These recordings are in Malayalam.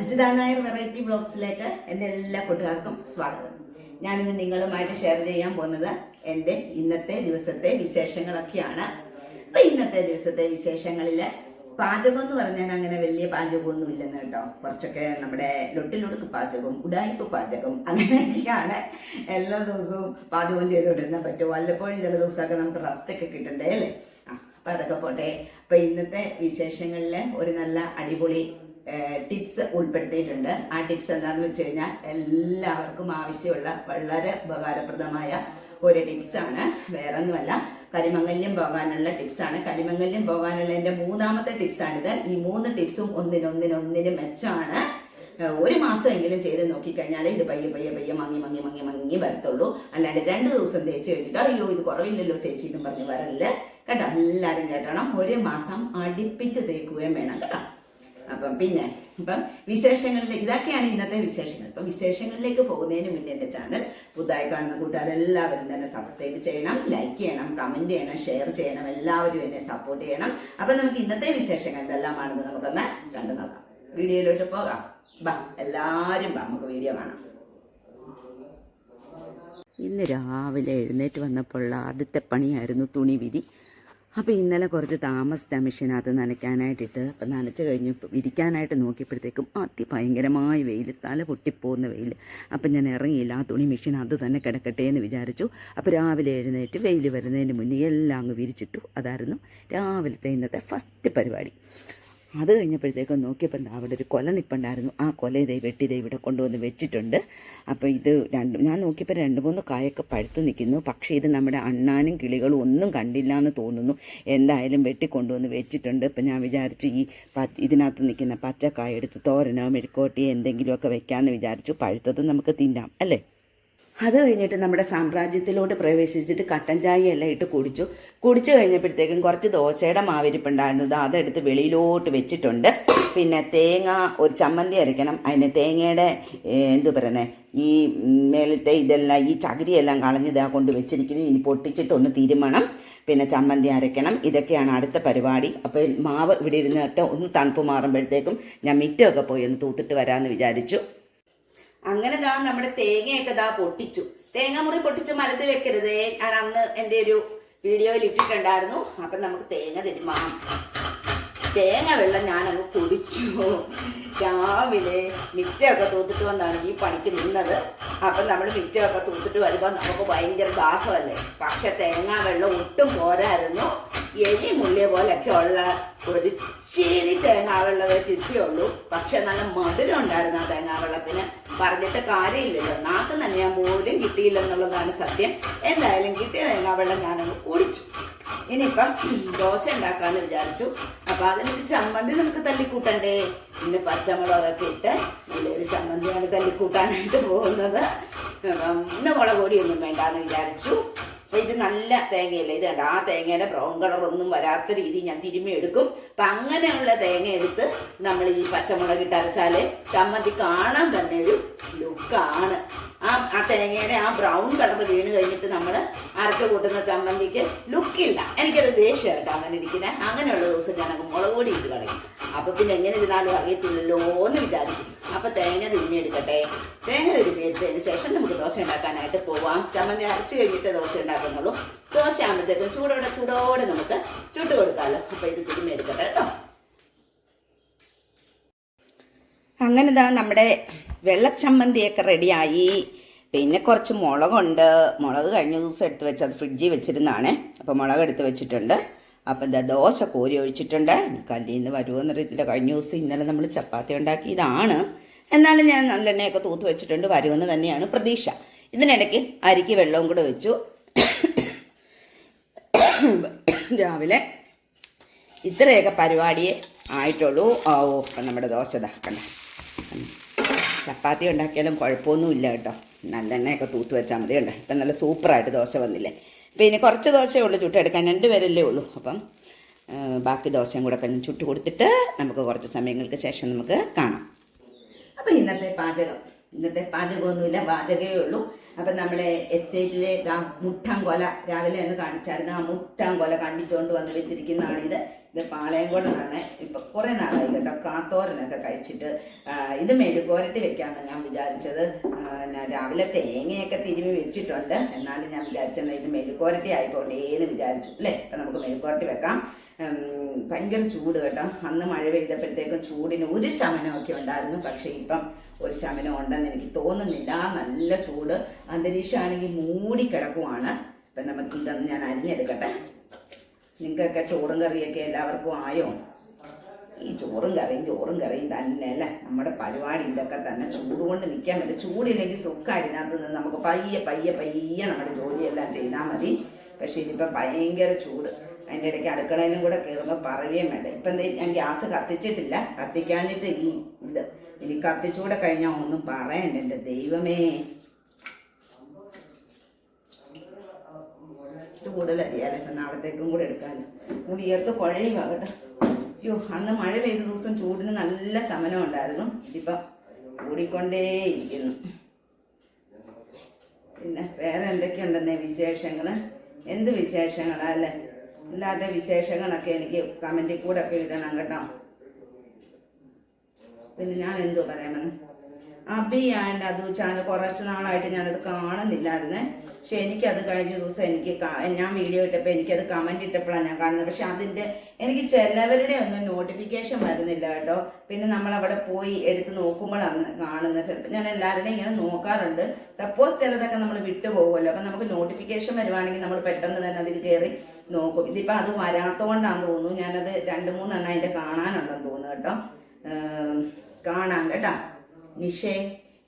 അച്യുതാ നായർ വെറൈറ്റി ബ്ലോഗ്സിലേക്ക് എന്റെ എല്ലാ കൂട്ടുകാർക്കും സ്വാഗതം. ഞാനിന്ന് നിങ്ങളുമായിട്ട് ഷെയർ ചെയ്യാൻ പോകുന്നത് എന്റെ ഇന്നത്തെ ദിവസത്തെ വിശേഷങ്ങളൊക്കെയാണ്. അപ്പം ഇന്നത്തെ ദിവസത്തെ വിശേഷങ്ങളിൽ പാചകം എന്ന് പറഞ്ഞാൽ അങ്ങനെ വലിയ പാചകമൊന്നും ഇല്ലെന്ന് കേട്ടോ. കുറച്ചൊക്കെ നമ്മുടെ ലൊട്ടിലൊടുക്ക് പാചകം ഉടായ്പ പാചകം അങ്ങനെയൊക്കെയാണ് എല്ലാ ദിവസവും പാചകം ചെയ്തുകൊണ്ടിരുന്നാൽ പറ്റും വല്ലപ്പോഴും ചില ദിവസമൊക്കെ നമുക്ക് റെസ്റ്റ് ഒക്കെ കിട്ടണ്ടേ അല്ലേ? അപ്പം അതൊക്കെ പോട്ടെ. അപ്പം ഇന്നത്തെ വിശേഷങ്ങളിൽ ഒരു നല്ല അടിപൊളി ടിപ്സ് ഉൾപ്പെടുത്തിയിട്ടുണ്ട്. ആ ടിപ്സ് എന്താണെന്ന് വെച്ച് കഴിഞ്ഞാൽ എല്ലാവർക്കും ആവശ്യമുള്ള വളരെ ഉപകാരപ്രദമായ ഒരു ടിപ്സാണ്. വേറെ ഒന്നുമല്ല കരിമംഗല്യം പോകാനുള്ള ടിപ്സാണ്. കരിമംഗല്യം പോകാനുള്ള എന്റെ മൂന്നാമത്തെ ടിപ്സാണിത്. ഈ മൂന്ന് ടിപ്സും ഒന്നിനൊന്നിനൊന്നിന് മെച്ചമാണ് ഒരു മാസമെങ്കിലും ചെയ്ത് നോക്കിക്കഴിഞ്ഞാൽ ഇത് പയ്യെ പയ്യെ പയ്യെ മങ്ങി മങ്ങി മങ്ങി മങ്ങി വരത്തുള്ളൂ. അല്ലാണ്ട് രണ്ട് ദിവസം തേച്ച് കഴിഞ്ഞിട്ട് അയ്യോ ഇത് കുറവില്ലല്ലോ ചേച്ചി എന്നും പറഞ്ഞ് വരല്ലേ കേട്ടോ? എല്ലാവരും കേട്ടണം. ഒരു മാസം അടുപ്പിച്ച് തേക്കുകയും വേണം. കേട്ടോ? അപ്പം പിന്നെ ഇപ്പം വിശേഷങ്ങളിലേക്ക് ഇതൊക്കെയാണ് ഇന്നത്തെ വിശേഷങ്ങൾ. ഇപ്പം വിശേഷങ്ങളിലേക്ക് പോകുന്നതിന് മുന്നേ എന്റെ ചാനൽ പുതുതായി കാണുന്ന കൂട്ടുകാരെല്ലാവരും തന്നെ സബ്സ്ക്രൈബ് ചെയ്യണം ലൈക്ക് ചെയ്യണം കമന്റ് ചെയ്യണം ഷെയർ ചെയ്യണം എല്ലാവരും എന്നെ സപ്പോർട്ട് ചെയ്യണം. അപ്പം നമുക്ക് ഇന്നത്തെ വിശേഷങ്ങൾ എന്തെല്ലാമാണെന്ന് നമുക്കൊന്ന് കണ്ടു നോക്കാം. വീഡിയോയിലോട്ട് പോകാം. ബാ എല്ലാവരും ബാ നമുക്ക് വീഡിയോ കാണാം. ഇന്ന് രാവിലെ എഴുന്നേറ്റ് വന്നപ്പോഴുള്ള ആദ്യത്തെ പണിയായിരുന്നു തുണി വിരി. അപ്പോൾ ഇന്നലെ കുറച്ച് താമസിച്ച മെഷീനകത്ത് നനയ്ക്കാനായിട്ടിട്ട് അപ്പം നനച്ച് കഴിഞ്ഞ് വിരിക്കാനായിട്ട് നോക്കിയപ്പോഴത്തേക്കും അതിഭയങ്കരമായ വെയിൽ തല പൊട്ടിപ്പോകുന്ന വെയിൽ അപ്പം ഞാൻ ഇറങ്ങിയില്ല ആ തുണി മെഷീൻ അത് തന്നെ കിടക്കട്ടെ എന്ന് വിചാരിച്ചു. അപ്പോൾ രാവിലെ എഴുന്നേറ്റ് വെയിൽ വരുന്നതിന് മുന്നേ എല്ലാം അങ്ങ് വിരിച്ചിട്ടു. അതായിരുന്നു രാവിലത്തെ ഇന്നത്തെ ഫസ്റ്റ് പരിപാടി. അത് കഴിഞ്ഞപ്പോഴത്തേക്കും നോക്കിയപ്പോൾ എന്താ അവിടെ ഒരു കൊല നിൽപ്പുണ്ടായിരുന്നു ആ കൊല ഇതേ വെട്ടി ഇതേ ഇവിടെ കൊണ്ടുവന്ന് വെച്ചിട്ടുണ്ട്. അപ്പോൾ ഇത് രണ്ട് ഞാൻ നോക്കിയപ്പോൾ രണ്ട് മൂന്ന് കായൊക്കെ പഴുത്തു നിൽക്കുന്നു. പക്ഷേ ഇത് നമ്മുടെ അണ്ണാനും കിളികളും ഒന്നും കണ്ടില്ല എന്ന് തോന്നുന്നു. എന്തായാലും വെട്ടി കൊണ്ടുവന്ന് വെച്ചിട്ടുണ്ട്. ഇപ്പം ഞാൻ വിചാരിച്ചു ഈ പ ഇതിനകത്ത് നിൽക്കുന്ന പച്ചക്കായ എടുത്ത് തോരനോ മെഴുക്കോട്ടിയോ എന്തെങ്കിലുമൊക്കെ വെക്കാമെന്ന് വിചാരിച്ചു. പഴുത്തത് നമുക്ക് തിന്നാം അല്ലേ? അത് കഴിഞ്ഞിട്ട് നമ്മുടെ സാമ്രാജ്യത്തിലോട്ട് പ്രവേശിച്ചിട്ട് കട്ടൻ ചായ എല്ലാം ഇട്ട് കുടിച്ചു. കുടിച്ചു കഴിഞ്ഞപ്പോഴത്തേക്കും കുറച്ച് ദോശയുടെ മാവിരിപ്പുണ്ടായിരുന്നത് അതെടുത്ത് വെളിയിലോട്ട് വെച്ചിട്ടുണ്ട്. പിന്നെ തേങ്ങ ഒരു ചമ്മന്തി അരയ്ക്കണം. അതിന് തേങ്ങയുടെ എന്തു പറയുന്നത് ഈ മേളത്തെ ഇതെല്ലാം ഈ ചകിരിയെല്ലാം കളഞ്ഞിതാ കൊണ്ട് വെച്ചിരിക്കുന്നു. ഇനി പൊട്ടിച്ചിട്ട് ഒന്ന് തീരുമാനം പിന്നെ ചമ്മന്തി അരയ്ക്കണം. ഇതൊക്കെയാണ് അടുത്ത പരിപാടി. അപ്പോൾ മാവ് ഇവിടെ ഇരുന്നിട്ട് ഒന്ന് തണുപ്പ് മാറുമ്പോഴത്തേക്കും ഞാൻ മിറ്റമൊക്കെ പോയി ഒന്ന് തൂത്തിട്ട് വരാമെന്ന് വിചാരിച്ചു. അങ്ങനെ ദാ നമ്മുടെ തേങ്ങയൊക്കെ ദാ പൊട്ടിച്ചു. തേങ്ങ മുറി പൊട്ടിച്ച് മലത്ത് വെക്കരുത്. ഞാൻ അന്ന് എന്റെ ഒരു വീഡിയോയിൽ ഇട്ടിട്ടുണ്ടായിരുന്നു. അപ്പം നമുക്ക് തേങ്ങ തിരുമാം. തേങ്ങ വെള്ളം ഞാനങ്ങ് കുടിച്ചു. രാവിലെ മിറ്റമൊക്കെ തൂത്തിട്ട് വന്നാണ് ഈ പണിക്ക് നിന്നത്. അപ്പം നമ്മൾ മിറ്റമൊക്കെ തൂത്തിട്ട് വരുമ്പോൾ നമുക്ക് ഭയങ്കര ദാഹമല്ലേ? പക്ഷെ തേങ്ങ വെള്ളം ഒട്ടും പോരായിരുന്നു. എലി മുള്ളിയ പോലൊക്കെ ഉള്ള ഒരു ഇച്ചിരി തേങ്ങാ വെള്ളമേ കിട്ടിയുള്ളൂ. പക്ഷെ നല്ല മധുരം ഉണ്ടായിരുന്നു ആ തേങ്ങാ വെള്ളത്തിന് പറഞ്ഞിട്ട് കാര്യമില്ലല്ലോ. നാക്ക് നനയാൻ പോലും കിട്ടിയില്ലെന്നുള്ളതാണ് സത്യം. എന്തായാലും കിട്ടിയ തേങ്ങാ വെള്ളം ഞാനങ്ങ് കുടിച്ചു. ഇനിയിപ്പം ദോശ ഉണ്ടാക്കാമെന്ന് വിചാരിച്ചു. അപ്പൊ അതിനൊരു ചമ്മന്തി നമുക്ക് തല്ലിക്കൂട്ടണ്ടേ? പിന്നെ പച്ചമുളകൊക്കെ ഇട്ട് നല്ലൊരു ചമ്മന്തിയാണ് തല്ലിക്കൂട്ടാനായിട്ട് പോകുന്നത്. ഇന്ന് മുളക് പൊടിയൊന്നും വേണ്ടാന്ന് വിചാരിച്ചു. അപ്പൊ ഇത് നല്ല തേങ്ങയല്ലേ? ഇത് കണ്ട? ആ തേങ്ങയുടെ ബ്രൗൺ കളർ ഒന്നും വരാത്ത രീതി ഞാൻ തിരുമ്മി എടുക്കും. അപ്പൊ അങ്ങനെയുള്ള തേങ്ങ എടുത്ത് നമ്മൾ ഈ പച്ചമുളക് ചമ്മന്തി കാണാൻ തന്നെ ഒരു ലുക്കാണ് ആ ആ തേങ്ങയുടെ ആ ബ്രൗൺ കളർ വീണ് കഴിഞ്ഞിട്ട് നമ്മൾ അരച്ചു കൂട്ടുന്ന ചമ്മന്തിക്ക് ലുക്കില്ല എനിക്കത് ദേഷ്യമായിട്ട് അങ്ങനെ ഇരിക്കുന്നത് അങ്ങനെയുള്ള ദിവസം ഞാൻ അങ്ങ് മുളക് പൊടി ഇട്ട് കളയും. അപ്പോൾ പിന്നെ എങ്ങനെ ഇരുന്നാലും അറിയത്തില്ലല്ലോ എന്ന് വിചാരിക്കും. അപ്പം തേങ്ങ തിരുമ്മിയെടുക്കട്ടെ തേങ്ങ തിരുമ്മിയെടുത്തതിന് ശേഷം നമുക്ക് ദോശ ഉണ്ടാക്കാനായിട്ട് പോവാം. ചമ്മന്തി അരച്ച് കഴിഞ്ഞിട്ട് ദോശ ഉണ്ടാക്കുന്നുള്ളൂ. ദോശ ആകുമ്പോഴത്തേക്കും ചൂടോടെ ചൂടോടെ നമുക്ക് ചുട്ട് കൊടുക്കാമല്ലോ. അപ്പോൾ ഇത് തിരുമ്മിയെടുക്കട്ടെ കേട്ടോ. അങ്ങനെ ഇതാ നമ്മുടെ വെള്ളച്ചമ്മന്തിയൊക്കെ റെഡിയായി. പിന്നെ കുറച്ച് മുളകുണ്ട്. മുളക് കഴിഞ്ഞ ദിവസം എടുത്ത് വെച്ച് അത് ഫ്രിഡ്ജിൽ വെച്ചിരുന്നാണ്. അപ്പോൾ മുളക് എടുത്ത് വെച്ചിട്ടുണ്ട്. അപ്പം എന്താ ദോശ കോരി ഒഴിച്ചിട്ടുണ്ട്. കല്ലിൽ നിന്ന് വരുമോ എന്നറിയത്തില്ല കഴിഞ്ഞ ദിവസം ഇന്നലെ നമ്മൾ ചപ്പാത്തി ഉണ്ടാക്കി. ഇതാണ്. എന്നാലും ഞാൻ നല്ലെണ്ണയൊക്കെ തൂത്ത് വെച്ചിട്ടുണ്ട്. വരുമെന്ന് തന്നെയാണ് പ്രതീക്ഷ. ഇതിനിടയ്ക്ക് അരിക്ക് വെള്ളവും കൂടെ വെച്ചു. രാവിലെ ഇത്രയൊക്കെ പരിപാടിയെ ആയിട്ടുള്ളൂ. ഓ നമ്മുടെ ദോശ ഇതാക്കണ്ട. ചപ്പാത്തി ഉണ്ടാക്കിയാലും കുഴപ്പമൊന്നുമില്ല കേട്ടോ. നല്ല എണ്ണയൊക്കെ തൂത്ത് വെച്ചാൽ മതി കണ്ടോ? ഇപ്പം നല്ല സൂപ്പറായിട്ട് ദോശ വന്നില്ലേ. പിന്നെ കുറച്ച് ദോശയേ ഉള്ളൂ ചുട്ടെടുക്കാൻ രണ്ട് പേരല്ലേ ഉള്ളൂ. അപ്പം ബാക്കി ദോശയും കൂടെ ഒക്കെ ചുട്ട് കൊടുത്തിട്ട് നമുക്ക് കുറച്ച് സമയങ്ങൾക്ക് ശേഷം നമുക്ക് കാണാം. അപ്പം ഇന്നത്തെ പാചകം. ഇന്നത്തെ പാചകമൊന്നുമില്ല. പാചകമേ ഉള്ളൂ. അപ്പം നമ്മുടെ എസ്റ്റേറ്റിലെ ദാ മുട്ടാങ്കൊല രാവിലെ ഒന്ന് കാണിച്ചായിരുന്നു. ആ മുട്ടാങ്കൊല കണ്ടിച്ചുകൊണ്ട് വന്ന് വെച്ചിരിക്കുന്നതാണ് ഇത്. ഇത് പാളയംകോടനാണ് ഇപ്പം കുറേ നാളായി കേട്ടോ. കാത്തോരനൊക്കെ കഴിച്ചിട്ട് ഇത് മെഴുകോരട്ടി വെക്കാമെന്ന് ഞാൻ വിചാരിച്ചത്. രാവിലെ തേങ്ങയൊക്കെ തിരുമി വെച്ചിട്ടുണ്ട്. എന്നാലും ഞാൻ വിചാരിച്ചത് ഇത് മെഴുകോരട്ടി ആയിക്കോട്ടെ എന്ന് വിചാരിച്ചു. അല്ലേ? അപ്പം നമുക്ക് മെഴുകോരട്ടി വെക്കാം. ഭയങ്കര ചൂട് കേട്ടോ. അന്ന് മഴ പെയ്തപ്പോഴത്തേക്കും ചൂടിന് ഒരു ശമനമൊക്കെ ഉണ്ടായിരുന്നു. പക്ഷേ ഇപ്പം ഒരു ശമനം ഉണ്ടെന്ന് എനിക്ക് തോന്നുന്നില്ല. നല്ല ചൂട്. അന്തരീക്ഷമാണെങ്കിൽ മൂടിക്കിടക്കുവാണ് ഇപ്പം നമുക്ക് ഇതൊന്ന് ഞാൻ അരിഞ്ഞെടുക്കട്ടെ. നിങ്ങൾക്കൊക്കെ ചോറും കറിയൊക്കെ എല്ലാവർക്കും ആയോ? ഈ ചോറും കറിയും ചോറും കറിയും തന്നെ അല്ലേ? നമ്മുടെ പരിപാടി ഇതൊക്കെ തന്നെ. ചൂട് കൊണ്ട് നിൽക്കാൻ പറ്റും. ചൂടില്ലെങ്കിൽ സുഖം ഇതിനകത്ത് നിന്ന് നമുക്ക് പയ്യെ പയ്യെ പയ്യെ നമ്മുടെ ജോലിയെല്ലാം ചെയ്താൽ മതി. പക്ഷേ ഇതിപ്പോൾ ഭയങ്കര ചൂട്. അതിന്റെ ഇടയ്ക്ക് അടുക്കളയിലും കൂടെ കയറുമ്പോൾ പറയുകയും വേണ്ട. ഇപ്പം ഞാൻ ഗ്യാസ് കത്തിച്ചിട്ടില്ല. കത്തിക്കാഞ്ഞിട്ട് ഈ ഇത് ഇനി കത്തിച്ചൂടെ കഴിഞ്ഞാൽ ഒന്നും പറയണ്ട എന്റെ ദൈവമേ കൂടുതലറിയാലോ നാളത്തേക്കും കൂടെ എടുക്കാമല്ലോ ഇന്ന് കുഴയുമാകട്ടെ കുഴയുക കേട്ടോ. അയ്യോ അന്ന് മഴ പെയ്ത ദിവസം ചൂടിന് നല്ല ശമനം ഉണ്ടായിരുന്നു. ഇതിപ്പം കൂടിക്കൊണ്ടേയിരിക്കുന്നു പിന്നെ വേറെ എന്തൊക്കെയുണ്ടെന്നേ വിശേഷങ്ങൾ എന്ത് വിശേഷങ്ങളാ അല്ലേ? എല്ലാവരുടെ വിശേഷങ്ങളൊക്കെ എനിക്ക് കമന്റിൽ കൂടെ ഒക്കെ ഇടണം കേട്ടോ. പിന്നെ ഞാൻ എന്തോ പറയാമെന്ന് അബി ആൻഡ് അതു ചാനൽ കുറച്ച് നാളായിട്ട് ഞാനത് കാണുന്നില്ലായിരുന്നേ. പക്ഷെ എനിക്കത് കഴിഞ്ഞ ദിവസം എനിക്ക് ഞാൻ വീഡിയോ ഇട്ടപ്പോൾ എനിക്കത് കമന്റ് ഇട്ടപ്പോഴാണ് ഞാൻ കാണുന്നത്. പക്ഷെ അതിന്റെ എനിക്ക് ചിലവരുടെ ഒന്നും നോട്ടിഫിക്കേഷൻ വരുന്നില്ല കേട്ടോ. പിന്നെ നമ്മൾ അവിടെ പോയി എടുത്ത് നോക്കുമ്പോഴാണ് കാണുന്നത്. ചിലപ്പോൾ ഞാൻ എല്ലാവരുടെയും ഇങ്ങനെ നോക്കാറുണ്ട്. സപ്പോസ് ചിലതൊക്കെ നമ്മൾ വിട്ടു പോകുമല്ലോ. അപ്പം നമുക്ക് നോട്ടിഫിക്കേഷൻ വരുവാണെങ്കിൽ നമ്മൾ പെട്ടെന്ന് തന്നെ അതിൽ കയറി നോക്കും. ഇതിപ്പോൾ അത് വരാത്തതുകൊണ്ടാണെന്ന് തോന്നുന്നു. ഞാനത് രണ്ട് മൂന്നെണ്ണം അതിന്റെ കാണാനുണ്ടെന്ന് തോന്നുന്നു കേട്ടോ. കാണാം കേട്ടോ. നിഷേ